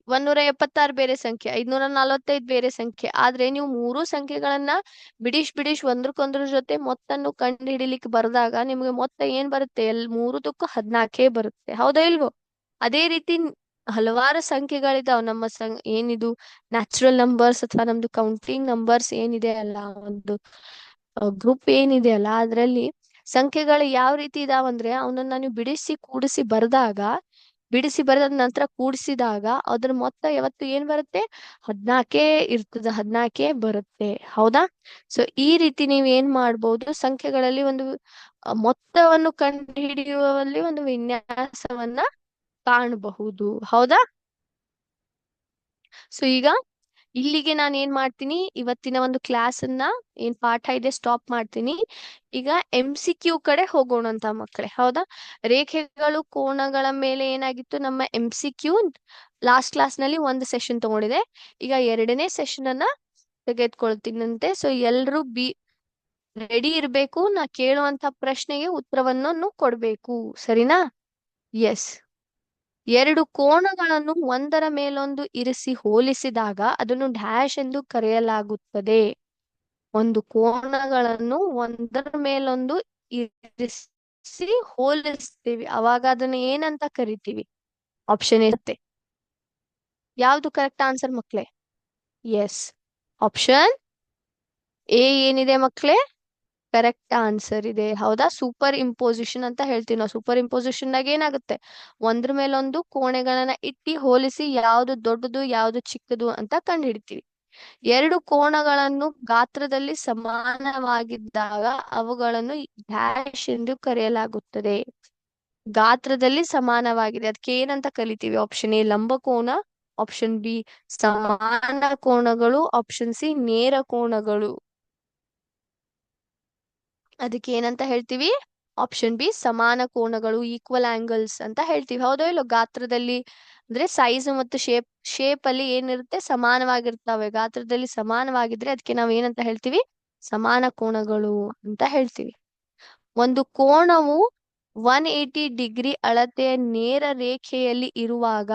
ಒಂದೂರ ಎಪ್ಪತ್ತಾರು ಬೇರೆ ಸಂಖ್ಯೆ, ಐದ್ನೂರ ನಲವತ್ತೈದು ಬೇರೆ ಸಂಖ್ಯೆ. ಆದ್ರೆ ನೀವು ಮೂರು ಸಂಖ್ಯೆಗಳನ್ನ ಬಿಡಿಶ್ ಬಿಡಿಶ್ ಒಂದ್ರಕ್ಕೊಂದ್ರ ಜೊತೆ ಮೊತ್ತನ್ನು ಕಂಡು ಹಿಡಿಲಿಕ್ಕೆ ಬರ್ದಾಗ ನಿಮ್ಗೆ ಮೊತ್ತ ಏನ್ ಬರುತ್ತೆ? ಎಲ್ ಮೂರುದಕ್ಕೂ ಹದ್ನಾಲ್ಕೇ ಬರುತ್ತೆ. ಹೌದಾ ಇಲ್ವೋ? ಅದೇ ರೀತಿ ಹಲವಾರು ಸಂಖ್ಯೆಗಳಿದಾವ್. ನಮ್ಮ ಸಂ ಏನಿದು? ನ್ಯಾಚುರಲ್ ನಂಬರ್ಸ್ ಅಥವಾ ನಮ್ದು ಕೌಂಟಿಂಗ್ ನಂಬರ್ಸ್ ಏನಿದೆ ಅಲ್ಲ? ಒಂದು ಗ್ರೂಪ್ ಏನಿದೆ ಅಲ್ಲ? ಅದ್ರಲ್ಲಿ ಸಂಖ್ಯೆಗಳು ಯಾವ ರೀತಿ ಇದಾವಂದ್ರೆ ಅವನನ್ನ ನೀವು ಬಿಡಿಸಿ ಕೂಡಿಸಿ ಬರ್ದಾಗ ಬಿಡಿಸಿ ಬರೆದ ನಂತರ ಕೂಡಿಸಿದಾಗ ಅದ್ರ ಮೊತ್ತ ಯಾವತ್ತು ಏನ್ ಬರುತ್ತೆ? ಹದ್ನಾಲ್ಕೇ ಇರ್ತದ ಹದ್ನಾಕೆ ಬರುತ್ತೆ. ಹೌದಾ? ಸೊ ಈ ರೀತಿ ನೀವ್ ಏನ್ ಮಾಡ್ಬೋದು? ಸಂಖ್ಯೆಗಳಲ್ಲಿ ಒಂದು ಮೊತ್ತವನ್ನು ಕಂಡುಹಿಡಿಯುವಲ್ಲಿ ಒಂದು ವಿನ್ಯಾಸವನ್ನ ಕಾಣಬಹುದು. ಹೌದಾ? ಸೊ ಈಗ ಇಲ್ಲಿಗೆ ನಾನು ಏನ್ ಮಾಡ್ತೀನಿ, ಇವತ್ತಿನ ಒಂದು ಕ್ಲಾಸ್ ಅನ್ನ ಏನ್ ಪಾಠ ಇದೆ ಸ್ಟಾಪ್ ಮಾಡ್ತೀನಿ. ಈಗ ಎಂ ಸಿ ಕ್ಯೂ ಕಡೆ ಹೋಗೋಣ ಅಂತ ಮಕ್ಕಳೇ, ಹೌದಾ? ರೇಖೆಗಳು ಕೋಣಗಳ ಮೇಲೆ ಏನಾಗಿತ್ತು? ನಮ್ಮ ಎಂ ಸಿ ಕ್ಯೂ ಲಾಸ್ಟ್ ಕ್ಲಾಸ್ನಲ್ಲಿ ಒಂದು ಸೆಷನ್ ತಗೊಂಡಿದೆ. ಈಗ ಎರಡನೇ ಸೆಷನ್ ಅನ್ನ ತೆಗೆದುಕೊಳ್ತೀನಂತೆ. ಸೊ ಎಲ್ರು ಬಿ ರೆಡಿ ಇರ್ಬೇಕು. ನಾ ಕೇಳುವಂತ ಪ್ರಶ್ನೆಗೆ ಉತ್ತರವನ್ನು ಕೊಡ್ಬೇಕು. ಸರಿನಾ? ಎಸ್ ಎರಡು ಕೋಣಗಳನ್ನು ಒಂದರ ಮೇಲೊಂದು ಇರಿಸಿ ಹೋಲಿಸಿದಾಗ ಅದನ್ನು ಡ್ಯಾಶ್ ಎಂದು ಕರೆಯಲಾಗುತ್ತದೆ. ಒಂದು ಕೋಣಗಳನ್ನು ಒಂದರ ಮೇಲೊಂದು ಇರಿಸಿ ಹೋಲಿಸ್ತೀವಿ ಅವಾಗ ಅದನ್ನ ಏನಂತ ಕರಿತೀವಿ? ಆಪ್ಷನ್ ಇರುತ್ತೆ. ಯಾವ್ದು ಕರೆಕ್ಟ್ ಆನ್ಸರ್ ಮಕ್ಳೇ? ಎಸ್ ಆಪ್ಷನ್ ಎ ಏನಿದೆ ಮಕ್ಳೇ? ಕರೆಕ್ಟ್ ಆನ್ಸರ್ ಇದೆ. ಹೌದಾ? ಸೂಪರ್ ಇಂಪೋಸಿಷನ್ ಅಂತ ಹೇಳ್ತೀವಿ ನಾವು. ಸೂಪರ್ ಇಂಪೋಸಿಷನ್ ನಾಗ ಏನಾಗುತ್ತೆ? ಒಂದ್ರ ಮೇಲೊಂದು ಕೋಣೆಗಳನ್ನ ಇಟ್ಟಿ ಹೋಲಿಸಿ ಯಾವ್ದು ದೊಡ್ಡದು, ಯಾವ್ದು ಚಿಕ್ಕದು ಅಂತ ಕಂಡುಹಿಡಿತೀವಿ. ಎರಡು ಕೋಣಗಳನ್ನು ಗಾತ್ರದಲ್ಲಿ ಸಮಾನವಾಗಿದ್ದಾಗ ಅವುಗಳನ್ನು ಡ್ಯಾಶ್ ಎಂದು ಕರೆಯಲಾಗುತ್ತದೆ. ಗಾತ್ರದಲ್ಲಿ ಸಮಾನವಾಗಿದೆ. ಅದಕ್ಕೆ ಏನಂತ ಕಲಿತೀವಿ? ಆಪ್ಷನ್ ಎ ಲಂಬಕೋನ ಆಪ್ಷನ್ ಬಿ ಸಮಾನ ಕೋಣಗಳು ಆಪ್ಷನ್ ಸಿ ನೇರ ಕೋಣಗಳು. ಅದಕ್ಕೆ ಏನಂತ ಹೇಳ್ತೀವಿ? ಆಪ್ಷನ್ ಬಿ ಸಮಾನ ಕೋನಗಳು ಈಕ್ವಲ್ ಆಂಗಲ್ಸ್ ಅಂತ ಹೇಳ್ತೀವಿ. ಹೌದೋ ಇಲ್ಲೋ? ಗಾತ್ರದಲ್ಲಿ ಅಂದ್ರೆ ಸೈಜ್ ಮತ್ತು ಶೇಪ್ ಶೇಪ್ ಅಲ್ಲಿ ಏನಿರುತ್ತೆ? ಸಮಾನವಾಗಿರ್ತಾವೆ. ಗಾತ್ರದಲ್ಲಿ ಸಮಾನವಾಗಿದ್ರೆ ಅದಕ್ಕೆ ನಾವ್ ಏನಂತ ಹೇಳ್ತೀವಿ? ಸಮಾನ ಕೋನಗಳು ಅಂತ ಹೇಳ್ತೀವಿ. ಒಂದು ಕೋಣವು ಒನ್ ಏಟಿ ಡಿಗ್ರಿ ಅಳತೆಯ ನೇರ ರೇಖೆಯಲ್ಲಿ ಇರುವಾಗ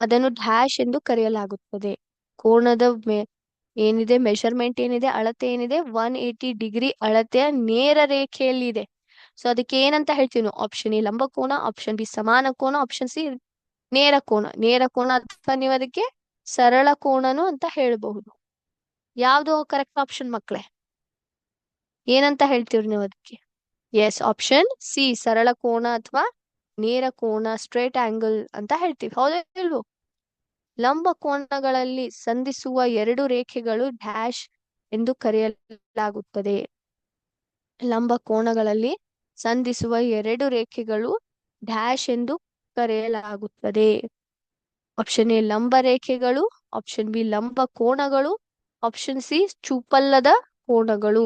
ಅದನ್ನು ಡ್ಯಾಶ್ ಎಂದು ಕರೆಯಲಾಗುತ್ತದೆ. ಕೋಣದ ಮೆ- ಏನಿದೆ? ಮೆಷರ್ಮೆಂಟ್ ಏನಿದೆ? ಅಳತೆ ಏನಿದೆ? ಒನ್ ಏಟಿ ಡಿಗ್ರಿ ಅಳತೆಯ ನೇರ ರೇಖೆಯಲ್ಲಿ ಇದೆ ಸೊ ಅದಕ್ಕೆ ಏನಂತ ಹೇಳ್ತೀವಿ ಆಪ್ಷನ್ ಎ ಲಂಬಕೋನ ಆಪ್ಷನ್ ಬಿ ಸಮಾನ ಕೋನ ಆಪ್ಷನ್ ಸಿ ನೇರ ಕೋನ. ನೇರ ಕೋನ ಅಥವಾ ನೀವು ಅದಕ್ಕೆ ಸರಳ ಕೋಣನು ಅಂತ ಹೇಳಬಹುದು. ಯಾವ್ದು ಕರೆಕ್ಟ್ ಆಪ್ಷನ್ ಮಕ್ಕಳೇ ಏನಂತ ಹೇಳ್ತೀರಿ ನೀವು ಅದಕ್ಕೆ? ಎಸ್ ಆಪ್ಷನ್ ಸಿ ಸರಳ ಕೋಣ ಅಥವಾ ನೇರ ಕೋನ ಸ್ಟ್ರೇಟ್ ಆಂಗಲ್ ಅಂತ ಹೇಳ್ತೀವಿ. ಹೌದಾ ಇಲ್ವೋ? ಲಂಬ ಕೋನಗಳಲ್ಲಿ ಸಂಧಿಸುವ ಎರಡು ರೇಖೆಗಳು ಡ್ಯಾಶ್ ಎಂದು ಕರೆಯಲಾಗುತ್ತದೆ. ಲಂಬ ಕೋನಗಳಲ್ಲಿ ಸಂಧಿಸುವ ಎರಡು ರೇಖೆಗಳು ಡ್ಯಾಶ್ ಎಂದು ಕರೆಯಲಾಗುತ್ತದೆ. ಆಪ್ಷನ್ ಎ ಲಂಬ ರೇಖೆಗಳು, ಆಪ್ಷನ್ ಬಿ ಲಂಬ ಕೋಣಗಳು ಆಪ್ಷನ್ ಸಿ ಚೂಪಲ್ಲದ ಕೋಣಗಳು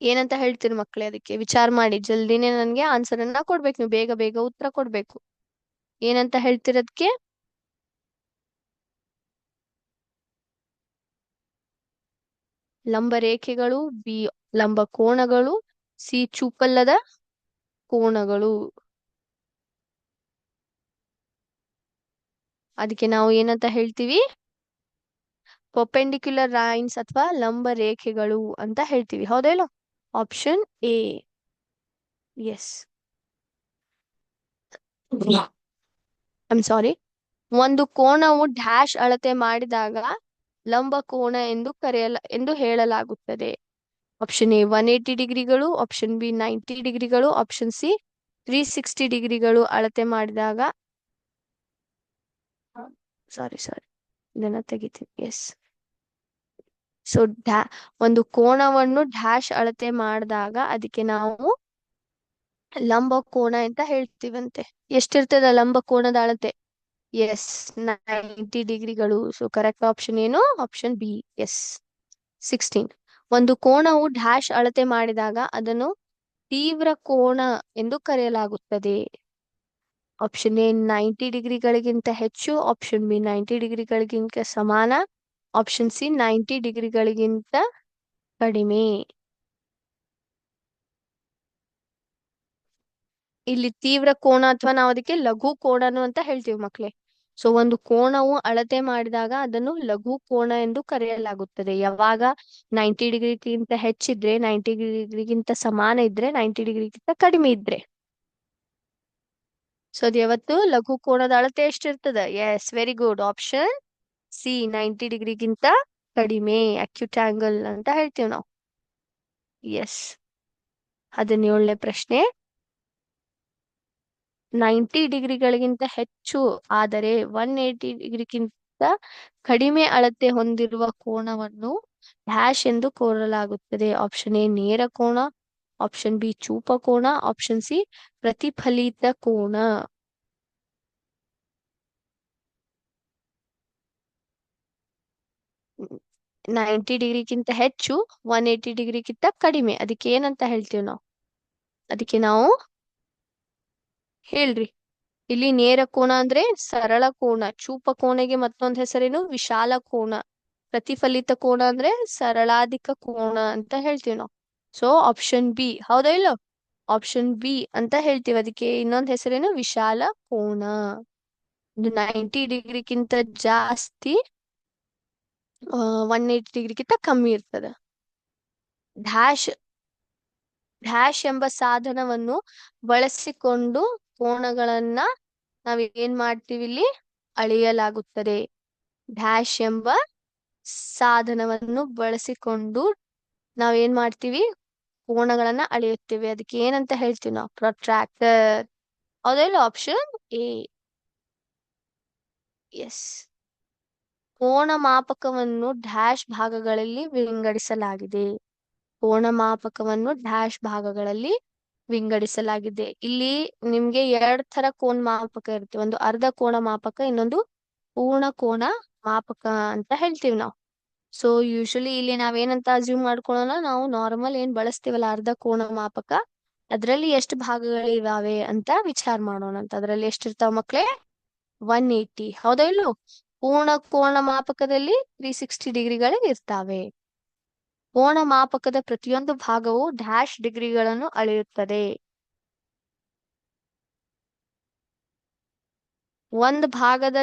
ಏನಂತ ಹೇಳ್ತೀರಿ ಮಕ್ಕಳೇ, ಅದಕ್ಕೆ ವಿಚಾರ ಮಾಡಿ. ಜಲ್ದಿನೇ ನನ್ಗೆ ಆನ್ಸರ್ ಅನ್ನ ಕೊಡ್ಬೇಕು, ನೀವು ಬೇಗ ಬೇಗ ಉತ್ತರ ಕೊಡ್ಬೇಕು. ಏನಂತ ಹೇಳ್ತಿರೋದಕ್ಕೆ ಲಂಬ ರೇಖೆಗಳು, ಬಿ, ಲಂಬ ಕೋಣಗಳು ಸಿ ಚೂಪಲ್ಲದ ಕೋಣಗಳು ಅದಕ್ಕೆ ನಾವು ಏನಂತ ಹೇಳ್ತೀವಿ? ಪೊಪೆಂಡಿಕ್ಯುಲರ್ ಲೈನ್ಸ್ ಅಥವಾ ಲಂಬ ರೇಖೆಗಳು ಅಂತ ಹೇಳ್ತೀವಿ. ಹೌದಾ option A. Yes. I'm sorry ಒಂದು ಕೋಣವು ಡ್ಯಾಶ್ ಅಳತೆ ಮಾಡಿದಾಗ ಲಂಬ ಕೋನ ಎಂದು ಕರೆಯಲ, ಎಂದು ಹೇಳಲಾಗುತ್ತದೆ. ಆಪ್ಷನ್ ಎ ಒನ್ ಏಟಿ ಡಿಗ್ರಿಗಳು. ಆಪ್ಷನ್ ಬಿ ನೈಂಟಿ ಡಿಗ್ರಿಗಳು. ಆಪ್ಷನ್ ಸಿ ತ್ರೀ ಸಿಕ್ಸ್ಟಿ ಡಿಗ್ರಿಗಳು ಅಳತೆ ಮಾಡಿದಾಗ. ಸಾರಿ ಸಾರಿ ಇದನ್ನ ತೆಗಿತೀನಿ. ಎಸ್ ಸೊ ಡ್ಯಾ, ಒಂದು ಕೋಣವನ್ನು ಡ್ಯಾಶ್ ಅಳತೆ ಮಾಡಿದಾಗ, ಅದಕ್ಕೆ ನಾವು ಲಂಬ ಕೋನ ಅಂತ ಹೇಳ್ತೀವಂತೆ. ಎಷ್ಟಿರ್ತದ ಲಂಬ ಕೋನದ ಅಳತೆ? ಎಸ್, ನೈಂಟಿ ಡಿಗ್ರಿಗಳು. ಸೊ ಕರೆಕ್ಟ್ ಆಪ್ಷನ್ ಏನು? ಆಪ್ಷನ್ ಬಿ ಎಸ್ ಸಿಕ್ಸ್ಟೀನ್ ಒಂದು ಕೋಣವು ಡ್ಯಾಶ್ ಅಳತೆ ಮಾಡಿದಾಗ ಅದನ್ನು ತೀವ್ರ ಕೋಣ ಎಂದು ಕರೆಯಲಾಗುತ್ತದೆ. ಆಪ್ಷನ್ ಎ ನೈಂಟಿ ಡಿಗ್ರಿಗಳಿಗಿಂತ ಹೆಚ್ಚು. ಆಪ್ಷನ್ ಬಿ ನೈಂಟಿ ಡಿಗ್ರಿಗಳಿಗಿಂತ ಸಮಾನ. ಆಪ್ಷನ್ ಸಿ ನೈಂಟಿ ಡಿಗ್ರಿಗಳಿಗಿಂತ ಕಡಿಮೆ. ಇಲ್ಲಿ ತೀವ್ರ ಕೋನ ಅಥವಾ ನಾವು ಅದಕ್ಕೆ ಲಘು ಕೋಣನು ಅಂತ ಹೇಳ್ತೀವಿ ಮಕ್ಳೇ. ಸೊ ಒಂದು ಕೋಣವು ಅಳತೆ ಮಾಡಿದಾಗ ಅದನ್ನು ಲಘು ಕೋಣ ಎಂದು ಕರೆಯಲಾಗುತ್ತದೆ. ಯಾವಾಗ ನೈಂಟಿ ಡಿಗ್ರಿಗಿಂತ ಹೆಚ್ಚಿದ್ರೆ, ನೈಂಟಿ ಡಿಗ್ರಿಗಿಂತ ಸಮಾನ ಇದ್ರೆ, ನೈಂಟಿ ಡಿಗ್ರಿಗಿಂತ ಕಡಿಮೆ ಇದ್ರೆ. ಸೊ ಅದು ಯಾವತ್ತು? ಲಘು ಕೋಣದ ಅಳತೆ ಎಷ್ಟಿರ್ತದ? Yes very good option C ninety ಡಿಗ್ರಿಗಿಂತ ಕಡಿಮೆ ಅಕ್ಯೂಟ್ ಆಂಗಲ್ ಅಂತ ಹೇಳ್ತೀವಿ ನಾವು. ಎಸ್ ಹದಿನೇಳನೇ ಪ್ರಶ್ನೆ. ನೈಂಟಿ ಡಿಗ್ರಿಗಳಿಗಿಂತ ಹೆಚ್ಚು, ಆದರೆ ಒನ್ ಏಟಿ ಡಿಗ್ರಿಗಿಂತ ಕಡಿಮೆ ಅಳತೆ ಹೊಂದಿರುವ ಕೋನವನ್ನು ಡ್ಯಾಶ್ ಎಂದು ಕೋರಲಾಗುತ್ತದೆ. ಆಪ್ಷನ್ ಎ, ನೇರ ಕೋನ, ಆಪ್ಷನ್ ಬಿ, ಚೂಪ ಕೋನ, ಆಪ್ಷನ್ ಸಿ, ಪ್ರತಿಫಲಿತ ಕೋನ. ನೈಂಟಿ ಡಿಗ್ರಿಗಿಂತ ಹೆಚ್ಚು, ಒನ್ ಏಟಿ ಡಿಗ್ರಿಗಿಂತ ಕಡಿಮೆ. ಅದಕ್ಕೆ ಏನಂತ ಹೇಳ್ತೀವಿ ನಾವು? ಅದಕ್ಕೆ ನಾವು ಹೇಳ್ರಿ. ಇಲ್ಲಿ ನೇರ ಕೋನ ಅಂದ್ರೆ ಸರಳ ಕೋನ, ಚೂಪ ಕೋಣೆಗೆ ಮತ್ತೊಂದ್ ಹೆಸರೇನು? ವಿಶಾಲ ಕೋನ. ಪ್ರತಿಫಲಿತ ಕೋನ ಅಂದ್ರೆ ಸರಳಾಧಿಕ ಕೋನ ಅಂತ ಹೇಳ್ತೀವಿ ನಾವು. ಸೊ ಆಪ್ಷನ್ ಬಿ ಹೌದಾ ಇಲ್ಲ? ಆಪ್ಷನ್ ಬಿ ಅಂತ ಹೇಳ್ತೀವಿ. ಅದಕ್ಕೆ ಇನ್ನೊಂದ್ ಹೆಸರೇನು? ವಿಶಾಲ ಇದು ನೈಂಟಿ ಡಿಗ್ರಿಗಿಂತ ಜಾಸ್ತಿ ಒನ್ ಏಯ್ಟಿ ಡಿಗ್ರಿಗಿಂತ ಕಮ್ಮಿ ಇರ್ತದ. ಡ್ಯಾಶ್ ಡ್ಯಾಶ್ ಎಂಬ ಸಾಧನವನ್ನು ಬಳಸಿಕೊಂಡು ಕೋನಗಳನ್ನ ನಾವ್ ಏನ್ ಮಾಡ್ತೀವಿ ಇಲ್ಲಿ? ಅಳೆಯಲಾಗುತ್ತದೆ. ಡ್ಯಾಶ್ ಎಂಬ ಸಾಧನವನ್ನು ಬಳಸಿಕೊಂಡು ನಾವ್ ಏನ್ ಮಾಡ್ತೀವಿ? ಕೋಣಗಳನ್ನ ಅಳೆಯುತ್ತೇವೆ. ಅದಕ್ಕೆ ಏನಂತ ಹೇಳ್ತೀವಿ ನಾವು? ಪ್ರೊಟ್ರಾಕ್ಟರ್. ಹೌದಲ್ಲ ಆಪ್ಷನ್ ಎ ಎಸ್ ಕೋನ ಮಾಪಕವನ್ನು ಡ್ಯಾಶ್ ಭಾಗಗಳಲ್ಲಿ ವಿಂಗಡಿಸಲಾಗಿದೆ. ಕೋನ ಮಾಪಕವನ್ನು ಡ್ಯಾಶ್ ಭಾಗಗಳಲ್ಲಿ ವಿಂಗಡಿಸಲಾಗಿದೆ. ಇಲ್ಲಿ ನಿಮ್ಗೆ ಎರಡ್ ತರ ಕೋನ ಮಾಪಕ ಇರುತ್ತೆ. ಒಂದು ಅರ್ಧ ಕೋನ ಮಾಪಕ, ಇನ್ನೊಂದು ಪೂರ್ಣ ಕೋನ ಮಾಪಕ ಅಂತ ಹೇಳ್ತೀವಿ ನಾವು. ಸೊ ಯೂಶಲಿ ಇಲ್ಲಿ ನಾವೇನಂತ ಅಸ್ಯೂಮ್ ಮಾಡ್ಕೊಳ್ಳೋಣ ನಾವು ನಾರ್ಮಲ್ ಏನ್ ಬಳಸ್ತೀವಲ್ಲ ಅರ್ಧ ಕೋಣ ಮಾಪಕ, ಅದ್ರಲ್ಲಿ ಎಷ್ಟು ಭಾಗಗಳಿದಾವೆ ಅಂತ ವಿಚಾರ ಮಾಡೋಣ ಅಂತ. ಅದ್ರಲ್ಲಿ ಎಷ್ಟಿರ್ತಾವ ಮಕ್ಳೇ? ಒನ್ ಏಯ್ಟಿ ಹೌದಾ ಇಲ್ಲೋ ಪೂರ್ಣ ಕೋಣ ಮಾಪಕದಲ್ಲಿ ತ್ರೀ ಸಿಕ್ಸ್ಟಿ ಡಿಗ್ರಿಗಳು ಇರ್ತಾವೆ. ಕೋನ ಮಾಪಕದ ಪ್ರತಿಯೊಂದು ಭಾಗವು ಡ್ಯಾಶ್ ಡಿಗ್ರಿಗಳನ್ನು ಅಳೆಯುತ್ತದೆ. ಒಂದು ಭಾಗದ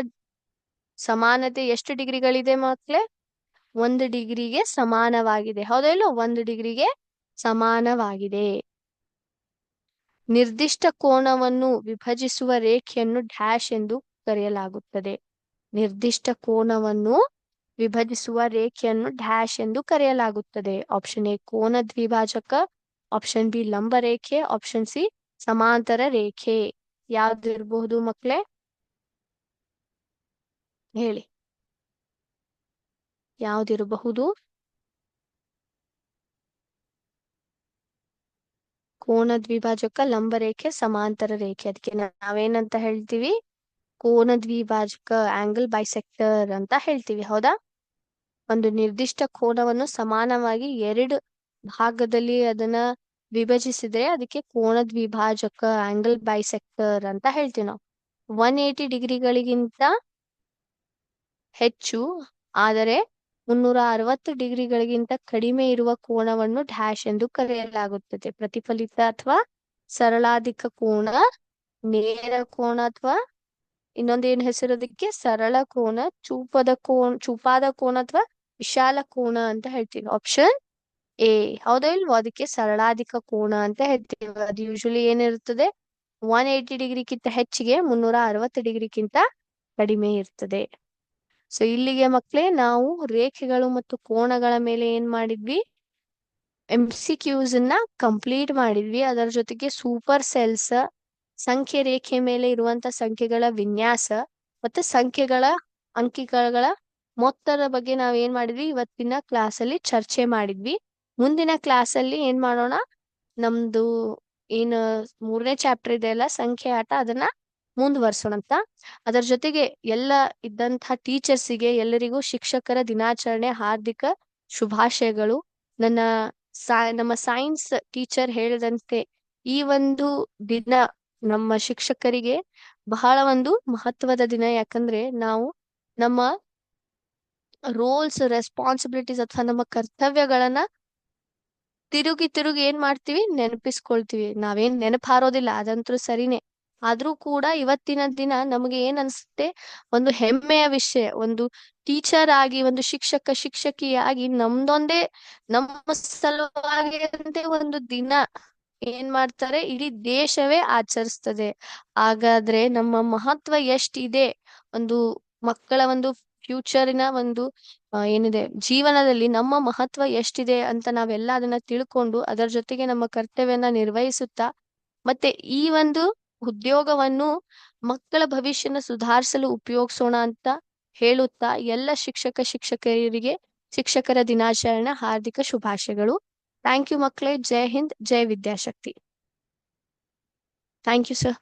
ಸಮಾನತೆ ಎಷ್ಟು ಡಿಗ್ರಿಗಳಿದೆ ಮಕ್ಕಳೇ ಒಂದು ಡಿಗ್ರಿಗೆ ಸಮಾನವಾಗಿದೆ. ಹೌದಾ ಇಲ್ಲ ಒಂದು ಡಿಗ್ರಿಗೆ ಸಮಾನವಾಗಿದೆ. ನಿರ್ದಿಷ್ಟ ಕೋಣವನ್ನು ವಿಭಜಿಸುವ ರೇಖೆಯನ್ನು ಡ್ಯಾಶ್ ಎಂದು ಕರೆಯಲಾಗುತ್ತದೆ. ನಿರ್ದಿಷ್ಟ ಕೋನವನ್ನು ವಿಭಜಿಸುವ ರೇಖೆಯನ್ನು ಡ್ಯಾಶ್ ಎಂದು ಕರೆಯಲಾಗುತ್ತದೆ. ಆಪ್ಷನ್ ಎ ಕೋನ ದ್ವಿಭಾಜಕ ಆಪ್ಷನ್ ಬಿ ಲಂಬ ರೇಖೆ, ಆಪ್ಷನ್ ಸಿ ಸಮಾಂತರ ರೇಖೆ. ಯಾವ್ದಿರಬಹುದು ಮಕ್ಳೇ? ಹೇಳಿ. ಯಾವ್ದಿರಬಹುದು ಕೋನ ದ್ವಿಭಾಜಕ ಲಂಬ ರೇಖೆ, ಸಮಾಂತರ ರೇಖೆ. ಅದಕ್ಕೆ ನಾವೇನಂತ ಹೇಳ್ತೀವಿ? ಕೋನ ದ್ವಿಭಾಜಕ ಆಂಗಲ್ ಬೈಸೆಕ್ಟರ್ ಅಂತ ಹೇಳ್ತೀವಿ. ಹೌದಾ? ಒಂದು ನಿರ್ದಿಷ್ಟ ಕೋನವನ್ನು ಸಮಾನವಾಗಿ ಎರಡು ಭಾಗದಲ್ಲಿ ಅದನ್ನ ವಿಭಜಿಸಿದ್ರೆ ಅದಕ್ಕೆ ಕೋನ ವಿಭಾಜಕ ಆಂಗಲ್ ಬೈಸೆಕ್ಟರ್ ಅಂತ ಹೇಳ್ತೀವಿ ನಾವು. ಒನ್ ಏಯ್ಟಿ ಡಿಗ್ರಿಗಳಿಗಿಂತ ಹೆಚ್ಚು, ಆದರೆ ಮುನ್ನೂರ ಅರವತ್ತು ಡಿಗ್ರಿಗಳಿಗಿಂತ ಕಡಿಮೆ ಇರುವ ಕೋನವನ್ನು ಡ್ಯಾಶ್ ಎಂದು ಕರೆಯಲಾಗುತ್ತದೆ. ಪ್ರತಿಫಲಿತ ಅಥವಾ ಸರಳಾಧಿಕ ಕೋನ, ನೇರ ಕೋನ ಅಥವಾ ಇನ್ನೊಂದೇನ್ ಹೆಸರು ಅದಕ್ಕೆ? ಸರಳ ಕೋನ, ಚೂಪದ ಕೋನ, ಚೂಪಾದ ಕೋನ ಅಥವಾ ವಿಶಾಲ ಕೋಣ ಅಂತ ಹೇಳ್ತೀವಿ. ಆಪ್ಷನ್ ಎ ಹೌದಾ ಇಲ್ವೋ? ಅದಕ್ಕೆ ಸರಳಾಧಿಕ ಕೋಣ ಅಂತ ಹೇಳ್ತೀವಿ. ಅದು ಯೂಶಲಿ ಏನಿರ್ತದೆ ಒನ್ ಏಯ್ಟಿ ಡಿಗ್ರಿಗಿಂತ ಹೆಚ್ಚಿಗೆ ಮುನ್ನೂರ ಅರವತ್ತು ಡಿಗ್ರಿಗಿಂತ ಕಡಿಮೆ ಇರ್ತದೆ. ಸೊ ಇಲ್ಲಿಗೆ ಮಕ್ಕಳೇ ನಾವು ರೇಖೆಗಳು ಮತ್ತು ಕೋಣಗಳ ಮೇಲೆ ಏನ್ ಮಾಡಿದ್ವಿ? ಎಂ ಸಿ ಕ್ಯೂಸ್ ಅನ್ನ ಕಂಪ್ಲೀಟ್ ಮಾಡಿದ್ವಿ. ಅದರ ಜೊತೆಗೆ ಸೂಪರ್ ಸೆಲ್ಸ್ ಸಂಖ್ಯೆ ರೇಖೆ ಮೇಲೆ ಇರುವಂತ ಸಂಖ್ಯೆಗಳ ವಿನ್ಯಾಸ ಮತ್ತೆ ಸಂಖ್ಯೆಗಳ ಅಂಕಿಗಳ ಮೊತ್ತದ ಬಗ್ಗೆ ನಾವ್ ಏನ್ ಮಾಡಿದ್ವಿ? ಇವತ್ತಿನ ಕ್ಲಾಸ್ ಅಲ್ಲಿ ಚರ್ಚೆ ಮಾಡಿದ್ವಿ. ಮುಂದಿನ ಕ್ಲಾಸ್ ಅಲ್ಲಿ ಏನ್ ಮಾಡೋಣ? ನಮ್ದು ಏನ್ ಮೂರನೇ ಚಾಪ್ಟರ್ ಇದೆ ಅಲ್ಲ, ಸಂಖ್ಯೆ ಆಟ, ಅದನ್ನ ಮುಂದುವರ್ಸೋಣ ಅಂತ. ಅದರ ಜೊತೆಗೆ ಎಲ್ಲ ಇದ್ದಂತಹ ಟೀಚರ್ಸಿಗೆ ಎಲ್ಲರಿಗೂ ಶಿಕ್ಷಕರ ದಿನಾಚರಣೆ, ಹಾರ್ದಿಕ ಶುಭಾಶಯಗಳು. ನನ್ನ ನಮ್ಮ ಸೈನ್ಸ್ ಟೀಚರ್ ಹೇಳಿದಂತೆ, ಈ ಒಂದು ದಿನ ನಮ್ಮ ಶಿಕ್ಷಕರಿಗೆ ಬಹಳ ಒಂದು ಮಹತ್ವದ ದಿನ. ಯಾಕಂದ್ರೆ ನಾವು ನಮ್ಮ ರೋಲ್ಸ್ ರೆಸ್ಪಾನ್ಸಿಬಿಲಿಟೀಸ್ ಅಥವಾ ನಮ್ಮ ಕರ್ತವ್ಯಗಳನ್ನ ತಿರುಗಿ ತಿರುಗಿ ಏನ್ ಮಾಡ್ತೀವಿ? ನೆನಪಿಸ್ಕೊಳ್ತೀವಿ. ನಾವೇನ್ ನೆನಪು ಹಾರೋದಿಲ್ಲ. ಅದಂತೂ ಸರಿನೇ. ಆದ್ರೂ ಕೂಡ ಇವತ್ತಿನ ದಿನ ನಮಗೆ ಏನ್ ಅನ್ಸುತ್ತೆ? ಒಂದು ಹೆಮ್ಮೆಯ ವಿಷಯ. ಒಂದು ಟೀಚರ್ ಆಗಿ, ಒಂದು ಶಿಕ್ಷಕ, ಶಿಕ್ಷಕಿಯಾಗಿ ನಮ್ದೊಂದೇ, ನಮ್ಮ ಸಲುವಾಗಿ ಒಂದು ದಿನ ಏನ್ ಮಾಡ್ತಾರೆ? ಇಡೀ ದೇಶವೇ ಆಚರಿಸ್ತದೆ. ಹಾಗಾದ್ರೆ ನಮ್ಮ ಮಹತ್ವ ಎಷ್ಟಿದೆ? ಒಂದು ಮಕ್ಕಳ ಒಂದು ಫ್ಯೂಚರಿನ ಒಂದು ಏನಿದೆ, ಜೀವನದಲ್ಲಿ ನಮ್ಮ ಮಹತ್ವ ಎಷ್ಟಿದೆ ಅಂತ ನಾವೆಲ್ಲ ಅದನ್ನ ತಿಳ್ಕೊಂಡು ಅದರ ಜೊತೆಗೆ ನಮ್ಮ ಕರ್ತವ್ಯನ ನಿರ್ವಹಿಸುತ್ತಾ, ಮತ್ತೆ ಈ ಒಂದು ಉದ್ಯೋಗವನ್ನು ಮಕ್ಕಳ ಭವಿಷ್ಯನ ಸುಧಾರಿಸಲು ಉಪಯೋಗಿಸೋಣ ಅಂತ ಹೇಳುತ್ತಾ, ಎಲ್ಲ ಶಿಕ್ಷಕ, ಶಿಕ್ಷಕರಿಗೆ ಶಿಕ್ಷಕರ ದಿನಾಚರಣೆ ಹಾರ್ದಿಕ ಶುಭಾಶಯಗಳು. ಥ್ಯಾಂಕ್ ಯು ಮಕ್ಕಳೇ, ಜೈ ಹಿಂದ್, ಜೈ ವಿದ್ಯಾಶಕ್ತಿ. Thank you sir